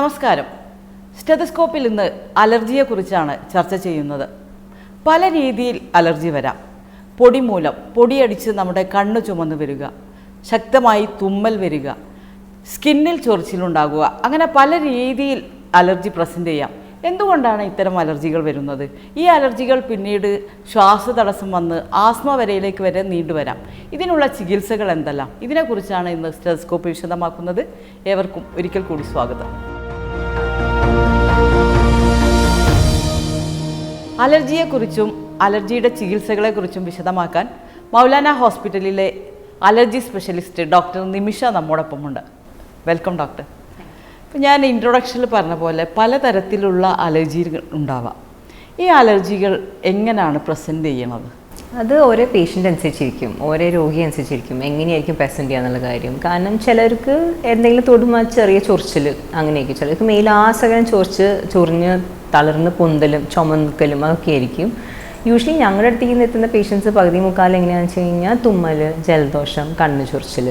നമസ്കാരം. സ്റ്റെതസ്കോപ്പിൽ ഇന്ന് അലർജിയെക്കുറിച്ചാണ് ചർച്ച ചെയ്യുന്നത്. പല രീതിയിൽ അലർജി വരാം. പൊടി മൂലം പൊടിയടിച്ച് നമ്മുടെ കണ്ണ് ചുമന്ന് വരിക ശക്തമായി തുമ്മൽ വരിക സ്കിന്നിൽ ചൊറിച്ചിലുണ്ടാകുക അങ്ങനെ പല രീതിയിൽ അലർജി പ്രസന്റ് ചെയ്യാം. എന്തുകൊണ്ടാണ് ഇത്തരം അലർജികൾ വരുന്നത്? ഈ അലർജികൾ പിന്നീട് ശ്വാസതടസ്സം വന്ന് ആസ്മ വരയിലേക്ക് വരെ നീണ്ടുവരാം ഇതിനുള്ള ചികിത്സകൾ എന്തെല്ലാം? ഇതിനെക്കുറിച്ചാണ് ഇന്ന് സ്റ്റെസ്കോപ്പ് വിശദമാക്കുന്നത്. ഏവർക്കും ഒരിക്കൽ കൂടി സ്വാഗതം. അലർജിയെക്കുറിച്ചും അലർജിയുടെ ചികിത്സകളെക്കുറിച്ചും വിശദമാക്കാൻ മൗലാന ഹോസ്പിറ്റലിലെ allergy specialist doctor Nimisha നമ്മോടൊപ്പമുണ്ട്. Welcome doctor. ഇപ്പം ഞാൻ ഇൻട്രൊഡക്ഷനിൽ പറഞ്ഞ പോലെ പലതരത്തിലുള്ള അലർജികൾ ഉണ്ടാവാം. ഈ അലർജികൾ എങ്ങനെയാണ് പ്രസന്റ് ചെയ്യണത് അത് ഓരോ പേഷ്യന്റ് അനുസരിച്ചിരിക്കും ഓരോ രോഗി അനുസരിച്ചിരിക്കും എങ്ങനെയായിരിക്കും പ്രസന്റ് ചെയ്യാന്നുള്ള കാര്യം. കാരണം ചിലർക്ക് എന്തെങ്കിലും തൊടുമാ ചെറിയ ചൊറിച്ചിൽ അങ്ങനെയൊക്കെ ചിലർക്ക് മേലാസകലം ചൊറിച്ച് ചൊറിഞ്ഞ് തളർന്ന് പൊന്തലും ചുമക്കലും അതൊക്കെ ആയിരിക്കും. യൂഷ്വലി ഞങ്ങളുടെ അടുത്തേക്ക് എത്തുന്ന പേഷ്യൻസ് പകുതി മുക്കാൽ എങ്ങനെയാണെന്ന് വെച്ച് കഴിഞ്ഞാൽ തുമ്മൽ ജലദോഷം കണ്ണ് ചൊറിച്ചിൽ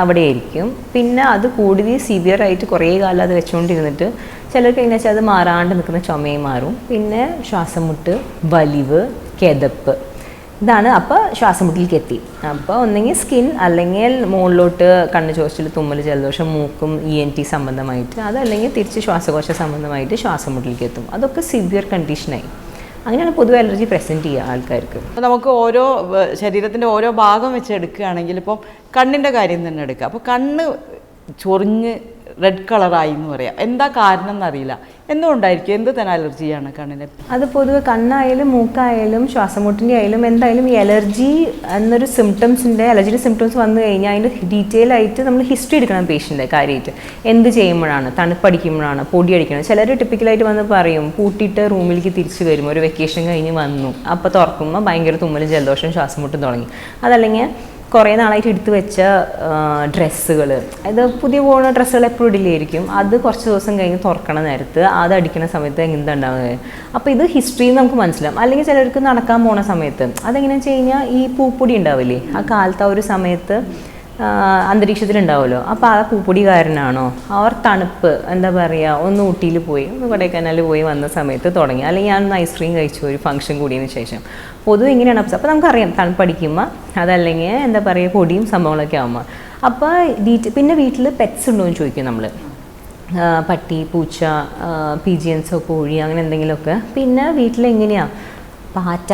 അവിടെ ആയിരിക്കും. പിന്നെ അത് കൂടുതൽ സിവിയർ ആയിട്ട് കുറേ കാലം അത് വെച്ചുകൊണ്ടിരുന്നിട്ട് ചിലർക്ക് എങ്ങനെയാ വെച്ചാൽ അത് മാറാണ്ട് നിൽക്കുന്ന ചുമയും മാറും. പിന്നെ ശ്വാസം മുട്ട് വലിവ് കിതപ്പ് ഇതാണ് അപ്പോൾ ശ്വാസമുട്ടിലേക്ക് എത്തി അപ്പോൾ ഒന്നെങ്കിൽ സ്കിൻ അല്ലെങ്കിൽ മുകളിലോട്ട് കണ്ണ് ചോദിച്ചിൽ തുമ്മൽ ജലദോഷം മൂക്കും ഇ എൻ ടി സംബന്ധമായിട്ട് അതല്ലെങ്കിൽ തിരിച്ച് ശ്വാസകോശ സംബന്ധമായിട്ട് ശ്വാസമുട്ടിലേക്ക് എത്തും അതൊക്കെ സിവിയർ കണ്ടീഷനായി അങ്ങനെയാണ് പൊതുവെ അലർജി പ്രസന്റ് ചെയ്യുക ആൾക്കാർക്ക്. നമുക്ക് ഓരോ ശരീരത്തിന്റെ ഓരോ ഭാഗം വെച്ച് എടുക്കുകയാണെങ്കിൽ ഇപ്പം കണ്ണിന്റെ കാര്യം തന്നെ എടുക്കുക അപ്പോൾ കണ്ണ് ചൊറിഞ്ഞ് റെഡ് കളറായി എന്ന് പറയാം. എന്താ കാരണം എന്നറിയില്ല. എന്തുകൊണ്ടായിരിക്കും? എന്ത് തന്നെ അലർജിയാണ് കണ്ണിന്? അത് പൊതുവെ കണ്ണായാലും മൂക്കായാലും ശ്വാസമുട്ടിന്റെ ആയാലും എന്തായാലും ഈ അലർജി എന്നൊരു സിംറ്റംസിന്റെ അലർജിയുടെ സിംറ്റംസ് വന്നു കഴിഞ്ഞാൽ അതിന്റെ ഡീറ്റെയിൽ ആയിട്ട് നമ്മൾ ഹിസ്റ്ററി എടുക്കണം പേഷ്യന്റെ കാര്യമായിട്ട്. എന്ത് ചെയ്യുമ്പോഴാണ്? തണുപ്പടിക്കുമ്പോഴാണ് പൊടി അടിക്കണം. ചിലർ ടിപ്പിക്കലായിട്ട് വന്ന് പറയും പൂട്ടിയിട്ട് റൂമിലേക്ക് തിരിച്ചു വരും. ഒരു വെക്കേഷൻ കഴിഞ്ഞ് വന്നു. അപ്പോൾ തുറക്കുമ്പോൾ ഭയങ്കര തുമ്മലും ജലദോഷം ശ്വാസമുട്ടും തുടങ്ങി. അതല്ലെങ്കിൽ കുറേ നാളായിട്ട് എടുത്തു വെച്ച ഡ്രസ്സുകൾ അത് പുതിയ പോകുന്ന ഡ്രസ്സുകൾ എപ്പോഴും ഇടില്ലായിരിക്കും. അത് കുറച്ച് ദിവസം കഴിഞ്ഞ് തുറക്കണ നേരത്ത്. അത് അടിക്കുന്ന സമയത്ത് എങ്ങനെ ഉണ്ടാവുന്നത് അപ്പോൾ ഇത് ഹിസ്റ്ററിയിൽ നമുക്ക് മനസ്സിലാവും. അല്ലെങ്കിൽ ചിലർക്ക് നടക്കാൻ പോണ സമയത്ത്. അതെങ്ങനെയാണെന്ന് വെച്ച് കഴിഞ്ഞാൽ ഈ പൂപ്പൊടി ഉണ്ടാവില്ലേ? ആ കാലത്ത് ആ ഒരു സമയത്ത് അന്തരീക്ഷത്തിലുണ്ടാവുമല്ലോ. അപ്പോൾ ആ പൂപ്പൊടി കാരനാണോ അവർ തണുപ്പ് എന്താ പറയുക ഒന്ന് ഊട്ടിയിൽ പോയി ഒന്ന് കൊടൈക്കനാലിൽ പോയി വന്ന സമയത്ത് തുടങ്ങി. അല്ലെങ്കിൽ ഞാൻ ഐസ്ക്രീം കഴിച്ചു ഒരു ഫംഗ്ഷൻ കൂടിയതിന് ശേഷം. പൊതുവെ ഇങ്ങനെയാണ് അപ്പോൾ നമുക്കറിയാം തണുപ്പടിക്കുമ്പോൾ അതല്ലെങ്കിൽ എന്താ പറയുക പൊടിയും സംഭവങ്ങളൊക്കെ ആകുമ്പോൾ അപ്പോൾ ഡീറ്റ് പിന്നെ വീട്ടിൽ പെറ്റ്സ് ഉണ്ടോ എന്ന് ചോദിക്കും നമ്മൾ പട്ടി പൂച്ച പീജിയൻസോ കോഴി അങ്ങനെ എന്തെങ്കിലുമൊക്കെ. പിന്നെ വീട്ടിലെങ്ങനെയാണ് പാറ്റ.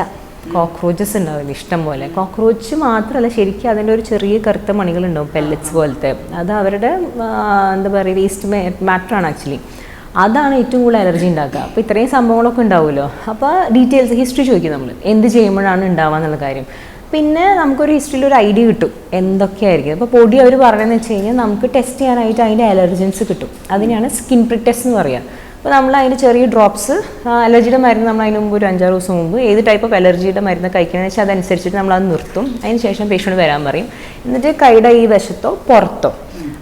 കോക്രോച്ചസ് ഉണ്ടാവില്ല ഇഷ്ടം പോലെ. കോക്രോച്ച് മാത്രമല്ല ശരിക്കും അതിന്റെ ഒരു ചെറിയ കറുത്ത മണികളുണ്ടാവും പെല്ലറ്റ്സ് പോലത്തെ. അത് അവരുടെ എന്താ പറയുക വേസ്റ്റ് മാറ്ററാണ് ആക്ച്വലി അതാണ് ഏറ്റവും കൂടുതൽ അലർജി ഉണ്ടാക്കുക. അപ്പോൾ ഇത്രയും സംഭവങ്ങളൊക്കെ ഉണ്ടാവുമല്ലോ. അപ്പോൾ ഡീറ്റെയിൽസ് ഹിസ്റ്ററി ചോദിക്കും നമ്മൾ എന്ത് ചെയ്യുമ്പോഴാണ് ഉണ്ടാവുക എന്നുള്ള കാര്യം. പിന്നെ നമുക്കൊരു ഹിസ്റ്ററിയിൽ ഒരു ഐഡിയ കിട്ടും എന്തൊക്കെയായിരിക്കും. അപ്പോൾ പൊടി അവർ പറയുന്നത് വെച്ച് കഴിഞ്ഞാൽ നമുക്ക് ടെസ്റ്റ് ചെയ്യാനായിട്ട് അതിന്റെ അലർജൻസ് കിട്ടും. അതിനാണ് സ്കിൻ പ്രിക് ടെസ്റ്റ് എന്ന് പറയുക. അപ്പോൾ നമ്മൾ അതിന്റെ ചെറിയ ഡ്രോപ്സ് അലർജിയുടെ മരുന്ന് നമ്മൾ അതിന് മുമ്പ് ഒരു അഞ്ചാറ് ദിവസം മുമ്പ് ഏത് ടൈപ്പ് ഓഫ് അലർജിയുടെ മരുന്ന് കഴിക്കണമെന്ന് വെച്ചാൽ അതനുസരിച്ചിട്ട് നമ്മൾ അത് നിർത്തും. അതിന് ശേഷം പേഷ്യന്റ് വരാൻ പറയും. എന്നിട്ട് കൈയുടെ ഈ വശത്തോ പുറത്തോ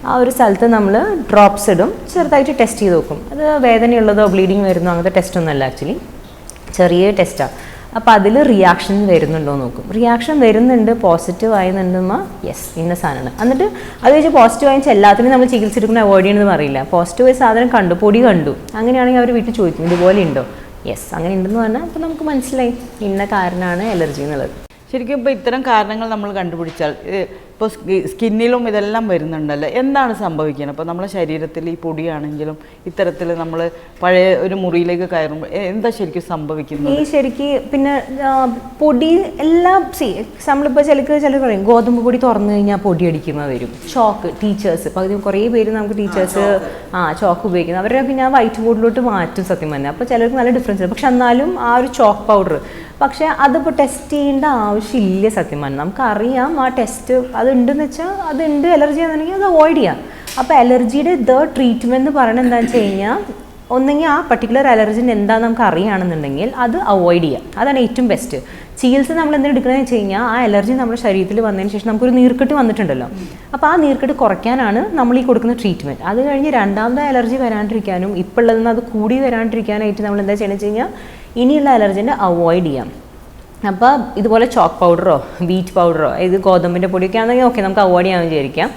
ആ ഒരു സ്ഥലത്ത് നമ്മൾ ഡ്രോപ്സ് ഇടും. ചെറുതായിട്ട് ടെസ്റ്റ് ചെയ്ത് നോക്കും. അത് വേദനയുള്ളതോ ബ്ലീഡിങ് വരുന്നോ അങ്ങനത്തെ ടെസ്റ്റ് ഒന്നുമല്ല ആക്ച്വലി ചെറിയ ടെസ്റ്റാണ് അപ്പോൾ അതിൽ റിയാക്ഷൻ വരുന്നുണ്ടോ നോക്കും. റിയാക്ഷൻ വരുന്നുണ്ട് പോസിറ്റീവ് ആയെന്നുണ്ടെങ്കിൽ യെസ് ഇന്ന സാധനമാണ്. എന്നിട്ട് അത് വെച്ച് പോസിറ്റീവ് ആയെന്ന് എല്ലാത്തിനും നമ്മൾ ചികിത്സ എടുക്കുന്ന അവോയ്ഡ് ചെയ്യണമെന്ന് പറയില്ല. പോസിറ്റീവ് ആയ സാധനം കണ്ടു പൊടി കണ്ടു. അങ്ങനെയാണെങ്കിൽ അവർ വീട്ടിൽ ചോദിക്കും ഇതുപോലെ ഉണ്ടോ? യെസ് അങ്ങനെ ഉണ്ടെന്ന് പറഞ്ഞാൽ അപ്പോൾ നമുക്ക് മനസ്സിലായി ഇന്ന കാരണമാണ് അലർജി എന്നുള്ളത്. ശരിക്കും ഇപ്പോൾ ഇത്തരം കാരണങ്ങൾ നമ്മൾ കണ്ടുപിടിച്ചാൽ ഇപ്പോൾ സ്കിന്നിലും ഇതെല്ലാം വരുന്നുണ്ടല്ലോ. എന്താണ് സംഭവിക്കുന്നത് അപ്പോൾ നമ്മുടെ ശരീരത്തിൽ ഈ പൊടിയാണെങ്കിലും ഇത്തരത്തിൽ നമ്മൾ പഴയ ഒരു മുറിയിലേക്ക് കയറുമ്പോൾ എന്താ ശരിക്കും സംഭവിക്കുന്നത്? ഈ ശരിക്ക് പിന്നെ പൊടി എല്ലാം സി നമ്മളിപ്പോൾ ചിലക്ക് ചില പറയും ഗോതമ്പ് പൊടി തുറന്നു കഴിഞ്ഞാൽ പൊടി അടിക്കുമ്പോൾ വരും. Chalk teachers. പകുതി കുറേ പേര് നമുക്ക് ടീച്ചേഴ്സ് ആ ചോക്ക്. ഉപയോഗിക്കുന്നത് അവരെ പിന്നെ ആ വൈറ്റ് ബോർഡിലോട്ട് മാറ്റും സത്യം പറഞ്ഞാൽ അപ്പോൾ ചിലർക്ക് നല്ല ഡിഫറൻസ് ഉണ്ട്. പക്ഷെ എന്നാലും ആ ഒരു ചോക്ക് പൗഡർ പക്ഷേ അതിപ്പോൾ ടെസ്റ്റ് ചെയ്യേണ്ട ആവശ്യമില്ല സത്യം പറഞ്ഞാൽ നമുക്കറിയാം ആ ടെസ്റ്റ് അത് ഉണ്ടെന്ന് വെച്ചാൽ അതുണ്ട് അലർജി ആണെന്നുണ്ടെങ്കിൽ അത് അവോയ്ഡ് ചെയ്യാം. അപ്പോൾ അലർജിയുടെ ദ ട്രീറ്റ്മെന്റ് എന്ന് പറയുന്നത് എന്താണെന്ന് വെച്ച് കഴിഞ്ഞാൽ ഒന്നെങ്കിൽ ആ പർട്ടിക്കുലർ അലർജിന്റെ എന്താണെന്ന് നമുക്ക് അറിയുകയാണെന്നുണ്ടെങ്കിൽ അത് അവോയ്ഡ് ചെയ്യാം. അതാണ് ഏറ്റവും ബെസ്റ്റ് ചികിത്സ നമ്മൾ എന്തിനാ എടുക്കണമെന്ന് വെച്ച് കഴിഞ്ഞാൽ ആ അലർജി നമ്മുടെ ശരീരത്തിൽ വന്നതിന് ശേഷം നമുക്കൊരു നീർക്കെട്ട് വന്നിട്ടുണ്ടല്ലോ. അപ്പോൾ ആ നീർക്കെട്ട് കുറയ്ക്കാനാണ് നമ്മൾ ഈ കൊടുക്കുന്ന ട്രീറ്റ്മെന്റ് അത് കഴിഞ്ഞ് രണ്ടാമത്തെ അലർജി വരാണ്ടിരിക്കാനും ഇപ്പോൾ ഉള്ളതെന്ന് അത് കൂടി വരാണ്ടിരിക്കാനായിട്ട് നമ്മൾ എന്താ ചെയ്യണമെന്ന് വെച്ച് കഴിഞ്ഞാൽ ഇനിയുള്ള അലർജിനെ അവോയ്ഡ് ചെയ്യാം. അപ്പോൾ ഇതുപോലെ ചോക്ക് പൗഡറോ വീറ്റ് പൗഡറോ ഇത് ഗോതമ്പിന്റെ പൊടിയൊക്കെ ആണെങ്കിൽ ഓക്കെ നമുക്ക് അവോയ്ഡ് ചെയ്യാമെന്ന് വിചാരിക്കാം.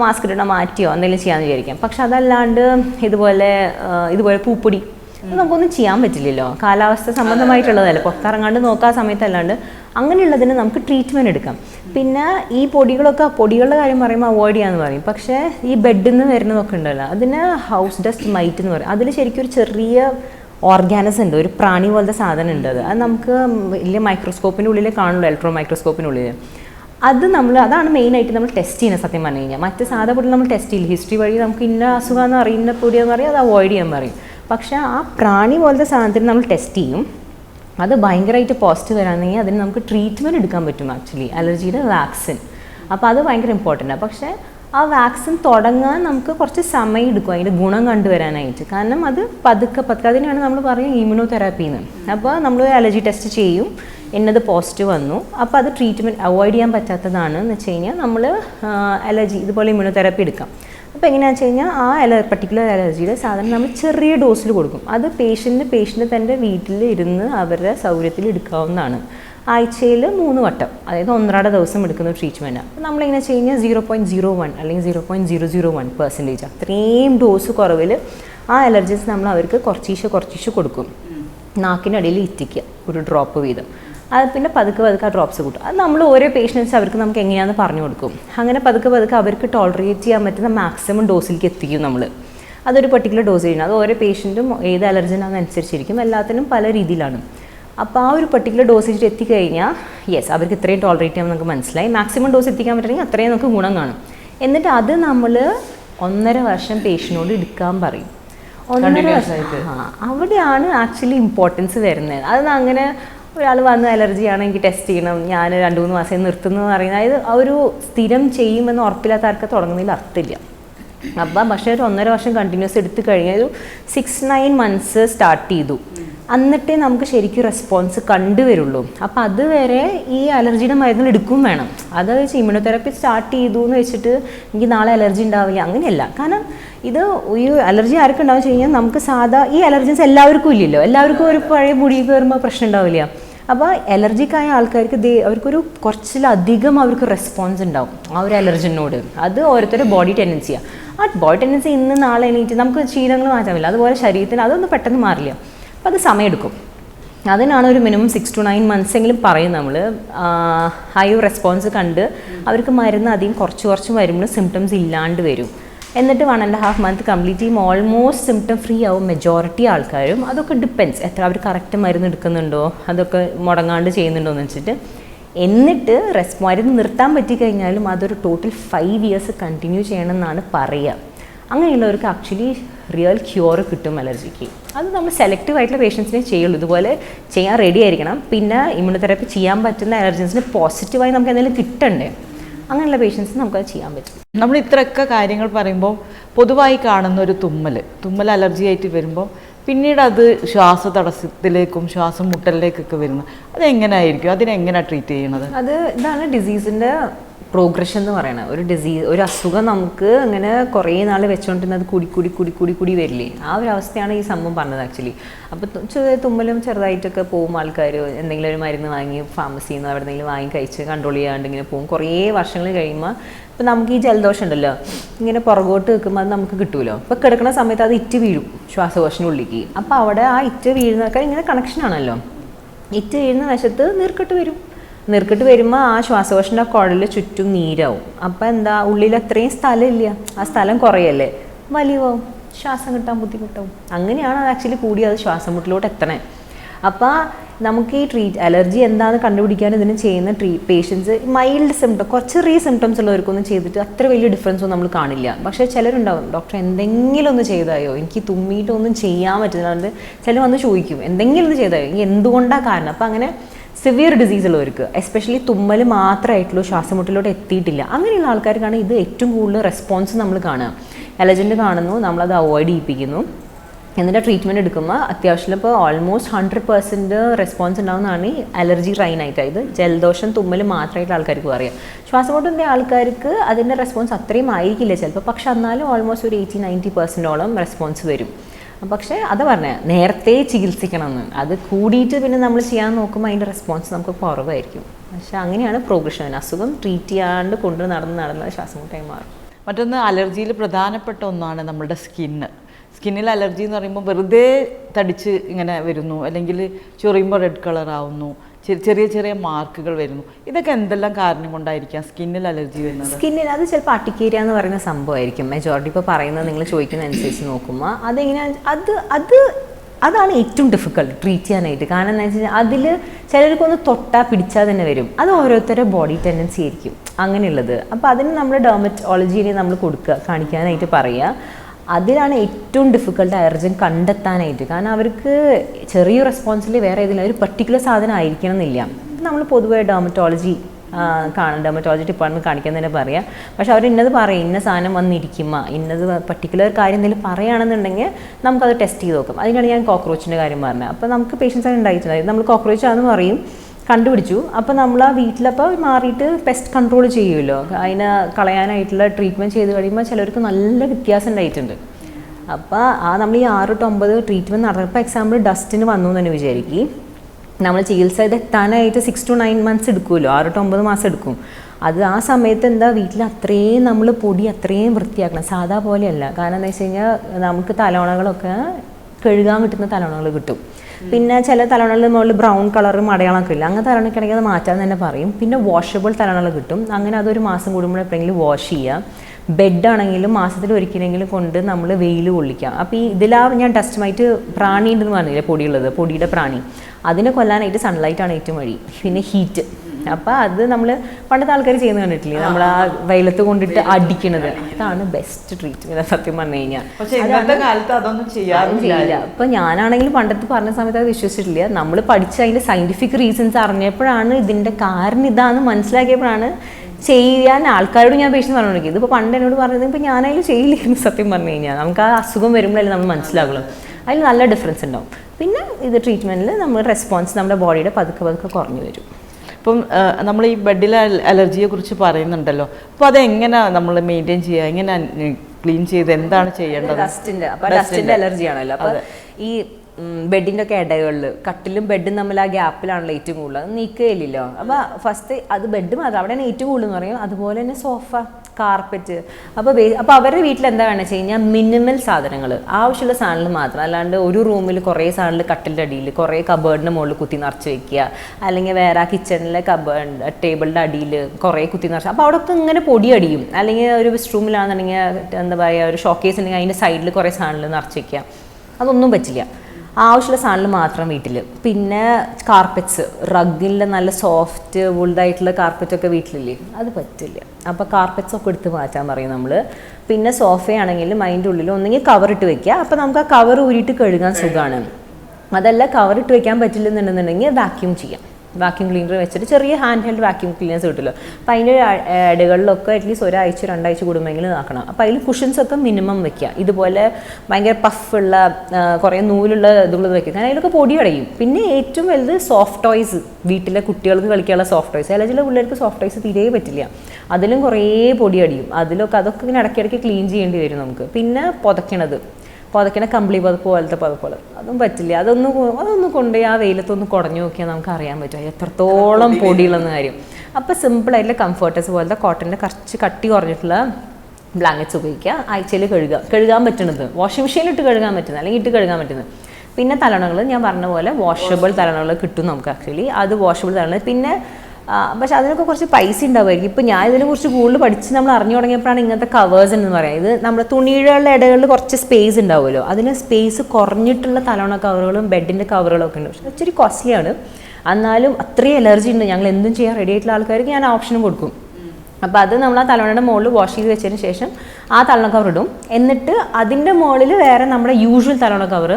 മാസ്ക് ഇടണം മാറ്റിയോ എന്തെങ്കിലും ചെയ്യാമെന്ന് വിചാരിക്കാം. പക്ഷെ അതല്ലാണ്ട് ഇതുപോലെ ഇതുപോലെ പൂപ്പൊടി നമുക്കൊന്നും ചെയ്യാൻ പറ്റില്ലല്ലോ. കാലാവസ്ഥ സംബന്ധമായിട്ടുള്ളതല്ലേ. പുറത്തിറങ്ങാണ്ട് നോക്കാൻ സമയത്തല്ലാണ്ട് അങ്ങനെയുള്ളതിന് നമുക്ക് ട്രീറ്റ്മെന്റ് എടുക്കാം. പിന്നെ ഈ പൊടികളൊക്കെ പൊടികളുടെ കാര്യം പറയുമ്പോൾ അവോയ്ഡ് ചെയ്യാമെന്ന് പറയും. പക്ഷേ ഈ ബെഡിൽ നിന്ന് വരുന്നതൊക്കെ ഉണ്ടല്ലോ അതിന് ഹൗസ് ഡസ്റ്റ് മൈറ്റ് എന്ന് പറയും. അതിൽ ശരിക്കും ഒരു ചെറിയ ഓർഗാനിസം ഉണ്ട് ഒരു പ്രാണി പോലത്തെ സാധനം ഉണ്ട് അത്. അത് നമുക്ക് വലിയ മൈക്രോസ്കോപ്പിന്റെ ഉള്ളിൽ കാണുള്ളൂ ഇലക്ട്രോ മൈക്രോസ്കോപ്പിനുള്ളിൽ അത് നമ്മൾ അതാണ് മെയിനായിട്ട് നമ്മൾ ടെസ്റ്റ് ചെയ്യുന്നത് സത്യം പറഞ്ഞു കഴിഞ്ഞാൽ മറ്റ് സാധാ നമ്മൾ ടെസ്റ്റ് ചെയ്യില്ല. ഹിസ്റ്ററി വഴി നമുക്ക് ഇന്ന അസുഖമെന്ന് അറിയുന്ന പൊടിയെന്ന് പറയും അത് അവോയ്ഡ് ചെയ്യാൻ പറയും. പക്ഷേ ആ പ്രാണി പോലത്തെ സാധനത്തിന് നമ്മൾ ടെസ്റ്റ് ചെയ്യും. അത് ഭയങ്കരമായിട്ട് പോസിറ്റീവ് വരാണെങ്കിൽ അതിന് നമുക്ക് ട്രീറ്റ്മെന്റ് എടുക്കാൻ പറ്റും ആക്ച്വലി അലർജിയുടെ വാക്സിൻ അപ്പോൾ അത് ഭയങ്കര ഇമ്പോർട്ടന്റ് ആണ് പക്ഷേ ആ വാക്സിൻ തുടങ്ങാൻ നമുക്ക് കുറച്ച് സമയം എടുക്കും അതിന്റെ ഗുണം കണ്ടുവരാനായിട്ട്. കാരണം അത് പതുക്കെ പതുക്കെ അതിനാണ് നമ്മൾ പറയും ഇമ്മ്യൂണോതെറാപ്പി എന്ന് അപ്പോൾ നമ്മൾ അലർജി ടെസ്റ്റ് ചെയ്യും എന്നത് പോസിറ്റീവ് വന്നു. അപ്പോൾ അത് ട്രീറ്റ്മെന്റ് അവോയ്ഡ് ചെയ്യാൻ പറ്റാത്തതാണ് എന്ന് വെച്ച് കഴിഞ്ഞാൽ നമ്മൾ അലർജി ഇതുപോലെ ഇമ്യൂണോ തെറാപ്പി എടുക്കാം. അപ്പോൾ എങ്ങനെയാണെന്ന് വെച്ച് കഴിഞ്ഞാൽ ആ അല പർട്ടിക്കുലർ അലർജിയുടെ സാധനം നമ്മൾ ചെറിയ ഡോസിൽ കൊടുക്കും. അത് പേഷ്യന്റ് പേഷ്യന്റ് തന്റെ വീട്ടിൽ ഇരുന്ന് അവരുടെ സൗകര്യത്തിൽ എടുക്കാവുന്നതാണ്. ആഴ്ചയിൽ മൂന്ന് വട്ടം അതായത് ഒന്നരട ദിവസം എടുക്കുന്ന ട്രീറ്റ്മെന്റ് അപ്പോൾ നമ്മളെങ്ങനെ വെച്ച് കഴിഞ്ഞാൽ സീറോ പോയിന്റ് സീറോ വൺ അല്ലെങ്കിൽ zero point zero zero one percentage അത്രയും ഡോസ് കുറവിൽ ആ അലർജൻസ് നമ്മൾ അവർക്ക് കുറച്ചീശെ കുറച്ചീശെ കൊടുക്കും. നാക്കിനടിയിൽ ഇറ്റിക്കുക ഒരു ഡ്രോപ്പ് വീതം. അത് പിന്നെ പതുക്കെ പതുക്കെ ആ ഡ്രോപ്സ് കൂട്ടും. അത് നമ്മൾ ഓരോ പേഷ്യൻസ് അവർക്ക് നമുക്ക് എങ്ങനെയാണെന്ന് പറഞ്ഞു കൊടുക്കും. അങ്ങനെ പതുക്കെ പതുക്കെ അവർക്ക് ടോളറേറ്റ് ചെയ്യാൻ പറ്റുന്ന മാക്സിമം ഡോസിലേക്ക് എത്തിക്കും നമ്മൾ. അതൊരു പർട്ടിക്കുലർ ഡോസ് ചെയ്യണം അത് ഓരോ പേഷ്യന്റും ഏത് അലർജൻ ആണെന്നനുസരിച്ചിരിക്കും എല്ലാത്തിനും പല രീതിയിലാണ്. അപ്പോൾ ആ ഒരു പർട്ടിക്കുലർ ഡോസേജ് എത്തിക്കഴിഞ്ഞാൽ യെസ് അവർക്ക് ഇത്രയും ടോളറേറ്റ് ചെയ്യാൻ നമുക്ക് മനസ്സിലായി. മാക്സിമം ഡോസ് എത്തിക്കാൻ പറ്റണമെങ്കിൽ അത്രയും നമുക്ക് ഗുണം കാണും. എന്നിട്ട് അത് നമ്മൾ ഒന്നര വർഷം പേഷ്യനോട് എടുക്കാൻ പറയും. ഒന്നര വർഷം അവിടെയാണ് ആക്ച്വലി ഇമ്പോർട്ടൻസ് വരുന്നത്. അത് അങ്ങനെ ഒരാൾ വന്ന് അലർജി ആണെങ്കിൽ ടെസ്റ്റ് ചെയ്യണം ഞാൻ രണ്ട് മൂന്ന് മാസം നിർത്തുന്നു എന്ന് പറയുന്നത്. അതായത് ആ ഒരു സ്ഥിരം ചെയ്യുമെന്ന് ഉറപ്പില്ലാത്ത ആർക്ക് തുടങ്ങുന്നതിൽ അർത്ഥമില്ല. അപ്പം പക്ഷേ ഒരു ഒന്നര വർഷം കണ്ടിന്യൂസ് എടുത്തു കഴിഞ്ഞാൽ ഒരു സിക്സ് നയൻ മന്ത്സ് സ്റ്റാർട്ട് ചെയ്തു. എന്നിട്ടേ നമുക്ക് ശരിക്കും റെസ്പോൺസ് കണ്ടുവരുള്ളൂ അപ്പം അതുവരെ ഈ അലർജിയുടെ മരുന്നുകൾ എടുക്കും വേണം. അത് വെച്ച് സ്റ്റാർട്ട് ചെയ്തു എന്ന് വെച്ചിട്ട് എനിക്ക് നാളെ അലർജി ഉണ്ടാവില്ല. അങ്ങനെയല്ല. കാരണം ഇത് ഈ അലർജി ആർക്കുണ്ടാവുക വെച്ച് കഴിഞ്ഞാൽ നമുക്ക് സാധാ ഈ അലർജൻസ് എല്ലാവർക്കും ഇല്ലല്ലോ. എല്ലാവർക്കും ഒരു പഴയ മുടി കയറുമ്പോൾ പ്രശ്നം ഉണ്ടാവില്ല. അപ്പോൾ അലർജിക്കായ ആൾക്കാർക്ക് ദേ അവർക്കൊരു കുറച്ചിലധികം അവർക്ക് റെസ്പോൺസ് ഉണ്ടാവും ആ ഒരു അലർജിനോട്. അത് ഓരോരുത്തരുടെ ബോഡി ടെൻഡൻസിയാണ് ആ. ബോഡി ടെൻഡൻസി ഇന്ന് നാളെ എണീറ്റ് നമുക്ക് ശീലങ്ങൾ മാറ്റാൻ പറ്റില്ല. അതുപോലെ ശരീരത്തിന് അതൊന്നും പെട്ടെന്ന് മാറില്ല. അപ്പോൾ അത് സമയമെടുക്കും. അതിനാണ് ഒരു minimum six to nine months എങ്കിലും പറയും നമ്മൾ ഹൈ റെസ്പോൺസ് കണ്ട് അവർക്ക് മരുന്ന് അധികം കുറച്ച് കുറച്ച് വരുമ്പോൾ സിംറ്റംസ് ഇല്ലാണ്ട് വരും. എന്നിട്ട് one and half month complete ചെയ്യുമ്പോൾ ഓൾമോസ്റ്റ് സിംറ്റം ഫ്രീ ആവും മെജോറിറ്റി ആൾക്കാരും. അതൊക്കെ ഡിപ്പെൻസ് എത്ര അവർ കറക്റ്റ് മരുന്ന് എടുക്കുന്നുണ്ടോ? അതൊക്കെ മുടങ്ങാണ്ട് ചെയ്യുന്നുണ്ടോ എന്ന് വെച്ചിട്ട്. എന്നിട്ട് റെസ് മരുന്ന് നിർത്താൻ പറ്റിക്കഴിഞ്ഞാലും അതൊരു ടോട്ടൽ ഫൈവ് ഇയേഴ്സ് കണ്ടിന്യൂ ചെയ്യണം എന്നാണ് പറയുക അങ്ങനെയുള്ളവർക്ക് ആക്ച്വലി റിയൽ ക്യൂർ കിട്ടും അലർജിക്ക് അത് നമ്മൾ സെലക്റ്റീവ് ആയിട്ടുള്ള പേഷ്യൻസിനെ ചെയ്യുള്ളൂ. ഇതുപോലെ ചെയ്യാൻ റെഡി ആയിരിക്കണം. പിന്നെ ഇമ്മ്യൂണോതെറാപ്പി ചെയ്യാൻ പറ്റുന്ന അലർജൻസിന് പോസിറ്റീവായി നമുക്ക് എന്തെങ്കിലും കിട്ടണ്ടേ? അങ്ങനെയുള്ള പേഷ്യൻസിന് നമുക്കത് ചെയ്യാൻ പറ്റും. നമ്മൾ ഇത്രയൊക്കെ കാര്യങ്ങൾ പറയുമ്പോൾ പൊതുവായി കാണുന്ന ഒരു തുമ്മൽ തുമ്മൽ അലർജി ആയിട്ട് വരുമ്പോൾ പിന്നീട് അത് ശ്വാസ തടസ്സത്തിലേക്കും ശ്വാസം മുട്ടലിലേക്കൊക്കെ വരുന്നു അതെങ്ങനെയായിരിക്കും? അതിനെങ്ങനെയാണ് ട്രീറ്റ് ചെയ്യണത്? അത് ഇതാണ് ഡിസീസിന്റെ പ്രോഗ്രഷൻ എന്ന് പറയുന്നത് ഒരു ഡിസീസ് ഒരു അസുഖം നമുക്ക് അങ്ങനെ കുറേ നാൾ വെച്ചുകൊണ്ടിരുന്നത് കൂടി കൂടി കൂടി കൂടി കൂടി വരില്ലേ? ആ ഒരു അവസ്ഥയാണ് ഈ സംഭവം പറഞ്ഞത് ആക്ച്വലി അപ്പോൾ ചെറിയ തുമ്മലും ചെറുതായിട്ടൊക്കെ പോകും ആൾക്കാർ എന്തെങ്കിലും ഒരു മരുന്ന് വാങ്ങി ഫാർമസിയിൽ നിന്ന് അവിടെ നിന്നെങ്കിലും വാങ്ങി കഴിച്ച് കൺട്രോൾ ചെയ്യാണ്ട് ഇങ്ങനെ പോകും കുറേ വർഷങ്ങൾ കഴിയുമ്പോൾ ഇപ്പം നമുക്ക് ഈ ജലദോഷം ഉണ്ടല്ലോ. ഇങ്ങനെ പുറകോട്ട് വെക്കുമ്പോൾ അത് നമുക്ക് കിട്ടുമല്ലോ അപ്പോൾ കിടക്കുന്ന സമയത്ത് അത് ഇറ്റ് വീഴും ശ്വാസകോശനുള്ളിലേക്ക് അപ്പോൾ അവിടെ ആ ഇറ്റ് വീഴുന്നതൊക്കെ ഇങ്ങനെ കണക്ഷനാണല്ലോ ഇറ്റ് വീഴുന്ന വശത്ത് നീർക്കെട്ട് വരും. നീർക്കെട്ട് വരുമ്പോൾ ആ ശ്വാസകോശന്റെ കുഴലിൽ ചുറ്റും നീരാവും. അപ്പം എന്താ ഉള്ളിൽ അത്രയും സ്ഥലമില്ല. ആ സ്ഥലം കുറയല്ലേ. വലിയവും ശ്വാസം കിട്ടാൻ ബുദ്ധിമുട്ടാവും. അങ്ങനെയാണ് അത് ആക്ച്വലി കൂടി അത് ശ്വാസം മുട്ടിലോട്ട് എത്തണേ. അപ്പോൾ നമുക്ക് ഈ ട്രീറ്റ് അലർജി എന്താണെന്ന് കണ്ടുപിടിക്കാൻ ഇതിന് ചെയ്യുന്ന ട്രീ പേഷ്യൻസ് മൈൽഡ് സിംറ്റം കുറച്ച് ചെറിയ സിംറ്റംസ് ഉള്ളവർക്കൊന്നും ചെയ്തിട്ട് അത്ര വലിയ ഡിഫറൻസ് ഒന്നും നമ്മൾ കാണില്ല. പക്ഷേ ചിലരുണ്ടാവും ഡോക്ടർ എന്തെങ്കിലും ഒന്ന് ചെയ്തായോ? എനിക്ക് തുമ്മിയിട്ടൊന്നും ചെയ്യാൻ പറ്റുന്നില്ല ചിലർ വന്ന് ചോദിക്കും എന്തെങ്കിലും ഒന്ന് ചെയ്തായോ? എനിക്ക് എന്തുകൊണ്ടാണ് കാരണം? അപ്പോൾ അങ്ങനെ സിവിയർ ഡിസീസ് ഉള്ളവർക്ക് എസ്പെഷ്യലി തുമ്മൽ മാത്രമായിട്ടുള്ളൂ ശ്വാസമുട്ടിലോട്ട് എത്തിയിട്ടില്ല. അങ്ങനെയുള്ള ആൾക്കാർക്കാണ് ഇത് ഏറ്റവും കൂടുതൽ റെസ്പോൺസ് നമ്മൾ കാണുക. അലർജന്റ് കാണുന്നു നമ്മളത് അവോയ്ഡ് ചെയ്യിപ്പിക്കുന്നു. എന്നിട്ട് ട്രീറ്റ്മെന്റ് എടുക്കുമ്പോൾ അത്യാവശ്യം ഇപ്പോൾ ഓൾമോസ്റ്റ് ഹൺഡ്രഡ് പെർസെന്റ് റെസ്പോൺസ് ഉണ്ടാവുന്നതാണ് ഈ അലർജി റൈനായിട്ട് അതായത് ജലദോഷം തുമ്മൽ മാത്രമായിട്ട് ആൾക്കാർക്ക് പറയാം. ശ്വാസമുട്ടിന്റെ ആൾക്കാർക്ക് അതിന്റെ റെസ്പോൺസ് അത്രയും ആയിരിക്കില്ല ചിലപ്പോൾ. പക്ഷെ എന്നാലും ഓൾമോസ്റ്റ് ഒരു എയ്റ്റി നയന്റി പെർസെന്റോളം റെസ്പോൺസ് വരും. പക്ഷേ അത് പറഞ്ഞ നേരത്തെ ചികിത്സിക്കണം എന്ന് അത് കൂടിയിട്ട് പിന്നെ നമ്മൾ ചെയ്യാൻ നോക്കുമ്പോൾ അതിന്റെ റെസ്പോൺസ് നമുക്ക് കുറവായിരിക്കും. പക്ഷേ അങ്ങനെയാണ് പ്രോഗ്രഷൻ അസുഖം ട്രീറ്റ് ചെയ്യാണ്ട് കൊണ്ട് നടന്ന് നടന്ന ശ്വാസം മുട്ടായി മാറും. മറ്റൊന്ന് അലർജിയിൽ പ്രധാനപ്പെട്ട ഒന്നാണ് നമ്മുടെ സ്കിന്ന് സ്കിന്നിൽ അലർജി എന്ന് പറയുമ്പോൾ വെറുതെ തടിച്ച് ഇങ്ങനെ വരുന്നു. അല്ലെങ്കിൽ ചൊറിയുമ്പോൾ റെഡ് കളർ ആവുന്നു. ചെറിയ ചെറിയ മാർക്കുകൾ വരുന്നു. ഇതൊക്കെ എന്തെല്ലാം കാരണം കൊണ്ടായിരിക്കാം സ്കിന്നിൽ അലർജി വരുന്നത്? സ്കിന്നിൽ അത് ചിലപ്പോൾ അട്ടിക്കേരിയ എന്ന് പറയുന്ന സംഭവമായിരിക്കും. മെജോറിറ്റി ഇപ്പോൾ പറയുന്നത് നിങ്ങൾ ചോദിക്കുന്ന അനുസരിച്ച് നോക്കുമ്പോൾ അതെങ്ങനെ അത് അത് അതാണ് ഏറ്റവും ഡിഫിക്കൽട്ട് ട്രീറ്റ് ചെയ്യാനായിട്ട്. കാരണം എന്താ വെച്ചാൽ അതിൽ ചിലർക്കൊന്ന് തൊട്ടാൽ പിടിച്ചാൽ തന്നെ വരും. അത് ഓരോരുത്തരുടെ ബോഡി ടെൻഡൻസി ആയിരിക്കും. അങ്ങനെയുള്ളത്. അപ്പോൾ അതിന് നമ്മൾ ഡെർമറ്റോളജിനെ നമ്മൾ കൊടുക്കുക കാണിക്കാനായിട്ട് പറയുക. അതിലാണ് ഏറ്റവും ഡിഫിക്കൽട്ട് അർജൻ കണ്ടെത്താനായിട്ട്. കാരണം അവർക്ക് ചെറിയ റെസ്പോൺസിൽ വേറെ ഏതെങ്കിലും ഒരു പെർട്ടിക്കുലർ സാധനം ആയിരിക്കണം എന്നില്ല. നമ്മൾ പൊതുവേ ഡെർമറ്റോളജി കാണും ഡെർമറ്റോളജി ഡിപ്പാർട്ട്മെന്റ് കാണിക്കാൻ തന്നെ പറയാം. പക്ഷെ അവർ ഇന്നത് പറയും ഇന്ന സാധനം വന്നിരിക്കുമ ഇന്നത് പർട്ടിക്കുലർ കാര്യം എന്തെങ്കിലും പറയുകയാണെന്നുണ്ടെങ്കിൽ നമുക്കത് ടെസ്റ്റ് ചെയ്ത് നോക്കാം. അതിനാണ് ഞാൻ കോക്രോച്ചിന്റെ കാര്യം പറഞ്ഞത്. അപ്പോൾ നമുക്ക് പേഷ്യൻസ് ഉണ്ടായിട്ടുണ്ടായിരുന്നു നമ്മൾ കോക്രോച്ച് ആണെന്ന് പറയും കണ്ടുപിടിച്ചു. അപ്പോൾ നമ്മൾ ആ വീട്ടിലപ്പോൾ മാറിയിട്ട് പെസ്റ്റ് കൺട്രോൾ ചെയ്യുമല്ലോ അതിനെ കളയാനായിട്ടുള്ള ട്രീറ്റ്മെന്റ് ചെയ്ത് കഴിയുമ്പോൾ ചിലർക്ക് നല്ല വ്യത്യാസം ഉണ്ടായിട്ടുണ്ട്. അപ്പോൾ ആ നമ്മൾ ഈ ആറ് ടു ഒമ്പത് ട്രീറ്റ്മെന്റ് നടന്നപ്പോൾ എക്സാമ്പിൾ ഡസ്റ്റിന് വന്നു എന്ന് തന്നെ വിചാരിക്കും. നമ്മൾ ചികിത്സ ഇത് എത്താനായിട്ട് സിക്സ് ടു നയൻ മന്ത്സ് എടുക്കുമല്ലോ ആറ് ടു ഒമ്പത് മാസം എടുക്കും. അത് ആ സമയത്ത് എന്താ വീട്ടിൽ അത്രയും നമ്മൾ പൊടി അത്രയും വൃത്തിയാക്കണം. സാധാ പോലെയല്ല. കാരണം എന്താ വെച്ച് കഴിഞ്ഞാൽ നമുക്ക് തലോണകളൊക്കെ കഴുകാൻ കിട്ടുന്ന തലോണകൾ കിട്ടും. പിന്നെ ചില തലവണകളിൽ മുകളിൽ ബ്രൗൺ കളറും അടയാളമൊക്കെ ഇല്ല. അങ്ങനെ തലവണയ്ക്കാണെങ്കിൽ അത് മാറ്റാൻ തന്നെ പറയും. പിന്നെ വാഷബിൾ തലവണകൾ കിട്ടും. അങ്ങനെ അതൊരു മാസം കൂടുമ്പോൾ എപ്പോഴെങ്കിലും വാഷ് ചെയ്യുക ബെഡാണെങ്കിലും മാസത്തിൽ ഒരിക്കലെങ്കിലും കൊണ്ട് നമ്മൾ വെയിൽ കൊള്ളിക്കാം. അപ്പോൾ ഈ ഇതിലാ ഞാൻ ഡസ്റ്റ് മൈറ്റ് പ്രാണി ഉണ്ടെന്ന് പറഞ്ഞില്ലേ പൊടിയുള്ളത്? പൊടിയുടെ പ്രാണി. അതിനെ കൊല്ലാനായിട്ട് സൺലൈറ്റ് ആണ് ഏറ്റവും വഴി. പിന്നെ ഹീറ്റ് അപ്പോൾ അത് നമ്മൾ പണ്ടത്തെ ആൾക്കാർ ചെയ്യുന്ന കണ്ടിട്ടില്ലേ? നമ്മൾ ആ വെയിലത്ത് കൊണ്ടിട്ട് അടിക്കണത്. അതാണ് ബെസ്റ്റ് ട്രീറ്റ്മെന്റ് സത്യം പറഞ്ഞു കഴിഞ്ഞാൽ ചെയ്യാറില്ല. ഞാനാണെങ്കിൽ പണ്ടത്തെ പറഞ്ഞ സമയത്ത് അത് വിശ്വസിച്ചിട്ടില്ല. നമ്മൾ പഠിച്ച അതിന്റെ സയന്റിഫിക് റീസൺസ് അറിഞ്ഞപ്പോഴാണ് ഇതിന്റെ കാരണം ഇതാന്ന് മനസ്സിലാക്കിയപ്പോഴാണ് ചെയ്യാൻ ആൾക്കാരോട് ഞാൻ പേഷ്യൻ പറഞ്ഞോണ്ടിരിക്കും ഇതിപ്പോൾ പണ്ട് എന്നോട് പറഞ്ഞത് ഇപ്പൊ ഞാനതിൽ ചെയ്യില്ലായിരുന്നു സത്യം പറഞ്ഞു കഴിഞ്ഞാൽ നമുക്ക് ആ അസുഖം വരുമ്പോഴല്ലേ നമ്മൾ മനസ്സിലാകുള്ളൂ അതിൽ നല്ല ഡിഫറൻസ് ഉണ്ടാവും. പിന്നെ ഇത് ട്രീറ്റ്മെന്റിൽ നമ്മൾ റെസ്പോൺസ് നമ്മുടെ ബോഡിയുടെ പതുക്കെ പതുക്കെ കുറഞ്ഞു വരും. ഇപ്പം നമ്മൾ ഈ ബെഡിലെ അലർജിയെ കുറിച്ച് പറയുന്നുണ്ടല്ലോ. അപ്പോൾ അതെങ്ങനെ നമ്മൾ മെയിന്റെയിൻ ചെയ്യുക എങ്ങനെ ക്ലീൻ ചെയ്ത് എന്താണ് ചെയ്യേണ്ടത്? ഡസ്റ്റിന്റെ അപ്പൊ ഡസ്റ്റിന്റെ അലർജി ആണല്ലോ അപ്പൊ ഈ ബെഡിന്റെ ഒക്കെ ഇടകളിൽ കട്ടിലും ബെഡും തമ്മിൽ ആ ഗ്യാപ്പിലാണല്ലോ ഏറ്റവും കൂടുതൽ. അത് നീക്കുകയില്ലല്ലോ. അപ്പൊ ഫസ്റ്റ് അത് ബെഡ് മാത്രം. അവിടെയാണ് ഏറ്റവും കൂടുതൽ എന്ന് പറയും അതുപോലെ തന്നെ സോഫ. കാർപ്പറ്റ്. അപ്പോൾ അപ്പോൾ അവരുടെ വീട്ടിൽ എന്താ വേണമെന്ന് വെച്ച് കഴിഞ്ഞാൽ മിനിമൽ സാധനങ്ങൾ. ആവശ്യമുള്ള സാധനങ്ങൾ മാത്രം. അല്ലാണ്ട് ഒരു റൂമിൽ കുറേ സാധനങ്ങൾ കട്ടിലിന്റെ അടിയിൽ കുറേ കബേർഡിന്റെ മുകളിൽ കുത്തി നിറച്ച് വെക്കുക. അല്ലെങ്കിൽ വേറെ ആ കിച്ചണിലെ കബേർഡ് ടേബിളിന്റെ അടിയിൽ കുറേ കുത്തി നിറച്ച്. അപ്പോൾ അവിടെ ഒക്കെ ഇങ്ങനെ പൊടി അടിയും. അല്ലെങ്കിൽ ഒരു റൂമിലാണെന്നുണ്ടെങ്കിൽ എന്താ പറയുക ഒരു ഷോക്കേസ് ഉണ്ടെങ്കിൽ അതിന്റെ സൈഡിൽ കുറേ സാധനങ്ങൾ നിറച്ച് വെക്കുക. അതൊന്നും പറ്റില്ല. ആവശ്യമുള്ള സാധനങ്ങൾ മാത്രം വീട്ടിൽ പിന്നെ കാർപ്പറ്റ്സ് റഗിന്റെ നല്ല സോഫ്റ്റ് വുൾഡായിട്ടുള്ള കാർപ്പറ്റൊക്കെ വീട്ടിലില്ലേ? അത് പറ്റില്ല. അപ്പോൾ കാർപ്പറ്റ്സ് ഒക്കെ എടുത്ത് മാറ്റാൻ പറയും നമ്മൾ പിന്നെ സോഫയാണെങ്കിലും അതിന്റെ ഉള്ളിൽ ഒന്നെങ്കിൽ കവർ ഇട്ട് വെക്കുക. അപ്പോൾ നമുക്ക് ആ കവർ ഊരിയിട്ട് കഴുകാൻ സുഖമാണ് അതല്ല കവർ ഇട്ട് വെക്കാൻ പറ്റില്ലെന്നുണ്ടെന്നുണ്ടെങ്കിൽ വാക്യൂം ചെയ്യാം. വാക്യൂം ക്ലീനർ വെച്ചിട്ട് ചെറിയ ഹാൻഡ് ഹെൽഡ് വാക്യൂം ക്ലീനേഴ്സ് കിട്ടുമല്ലോ. അപ്പോൾ അതിന്റെ ഇടകളിലൊക്കെ അറ്റ്ലീസ്റ്റ് ഒരാഴ്ച രണ്ടാഴ്ച കൂടുമെങ്കിലും ആക്കണം അപ്പോൾ അതിൽ കുഷൻസ് ഒക്കെ മിനിമം വെക്കുക. ഇതുപോലെ ഭയങ്കര പഫുള്ള കുറേ നൂലുള്ള ഇതുള്ളത് വെക്കുക. കാരണം അതിലൊക്കെ പൊടി അടയും. പിന്നെ ഏറ്റവും വലുത് സോഫ്റ്റ് ടോയ്സ് വീട്ടിലെ കുട്ടികൾക്ക് കളിക്കാനുള്ള സോഫ്റ്റ് ടോയ്സ് അല്ലെങ്കിൽ ചില പിള്ളേർക്ക് സോഫ്റ്റ് ടോയ്സ് തീരെ പറ്റില്ല. അതിലും കുറേ പൊടി അടിയും. അതിലൊക്കെ അതൊക്കെ ഇങ്ങനെ ഇടയ്ക്കിടയ്ക്ക് ക്ലീൻ ചെയ്യേണ്ടി വരും നമുക്ക്. പിന്നെ പുതയ്ക്കണത് പുതയ്ക്കണ കമ്പിളി പതപ്പ് പോലത്തെ പതപ്പുകൾ അതും പറ്റില്ല. അതൊന്ന് അതൊന്നും കൊണ്ട് കൊണ്ടുപോയി ആ വെയിലത്തൊന്ന് കുടഞ്ഞു നോക്കിയാൽ നമുക്ക് അറിയാൻ പറ്റും. എത്രത്തോളം പൊടിയുള്ളെന്ന കാര്യം. അപ്പോൾ സിമ്പിളായിട്ടുള്ള കംഫർട്ടേഴ്സ് പോലത്തെ കോട്ടന്റെ കുറച്ച് കട്ടി കുറഞ്ഞിട്ടുള്ള ബ്ലാങ്കറ്റ്സ് ഉപയോഗിക്കുക. ആഴ്ചയിൽ കഴുകുക. കഴുകാൻ പറ്റുന്നത് വാഷിംഗ് മെഷീനിൽ ഇട്ട് കഴുകാൻ പറ്റുന്നത്. അല്ലെങ്കിൽ ഇട്ട് കഴുകാൻ പറ്റുന്നത്. പിന്നെ തലണകൾ ഞാൻ പറഞ്ഞ പോലെ വാഷബിൾ തലണകൾ കിട്ടും നമുക്ക് ആക്ച്വലി അത് വാഷബിൾ തലണ പിന്നെ പക്ഷെ അതിനൊക്കെ കുറച്ച് പൈസ ഉണ്ടാവുമായിരിക്കും. ഇപ്പം ഞാൻ ഇതിനെ കുറിച്ച് കൂടുതൽ പഠിച്ച് നമ്മൾ അറിഞ്ഞു തുടങ്ങിയപ്പോഴാണ് ഇങ്ങനത്തെ കവേഴ്സ് എന്ന് പറയുന്നത്. ഇത് നമ്മുടെ തുണികളുടെ ഇടകളിൽ കുറച്ച് സ്പേസ് ഉണ്ടാവുമല്ലോ. അതിന് സ്പേസ് കുറഞ്ഞിട്ടുള്ള തലോണ കവറുകളും ബെഡിന്റെ കവറുകളും ഒക്കെ ഉണ്ട്. പക്ഷെ ഇച്ചിരി കോസ്റ്റ്ലിയാണ് എന്നാലും അത്രയും എലർജി ഉണ്ട്. ഞങ്ങൾ എന്തും ചെയ്യാൻ റെഡി ആയിട്ടുള്ള ആൾക്കാർക്ക് ഞാൻ ഓപ്ഷനും കൊടുക്കും. അപ്പോൾ അത് നമ്മൾ ആ തലവണയുടെ മുകളിൽ വാഷ് ചെയ്ത് വെച്ചതിന് ശേഷം ആ തലവണ കവർ ഇടും. എന്നിട്ട് അതിന്റെ മുകളിൽ വേറെ നമ്മുടെ യൂഷ്വൽ തലവണ കവർ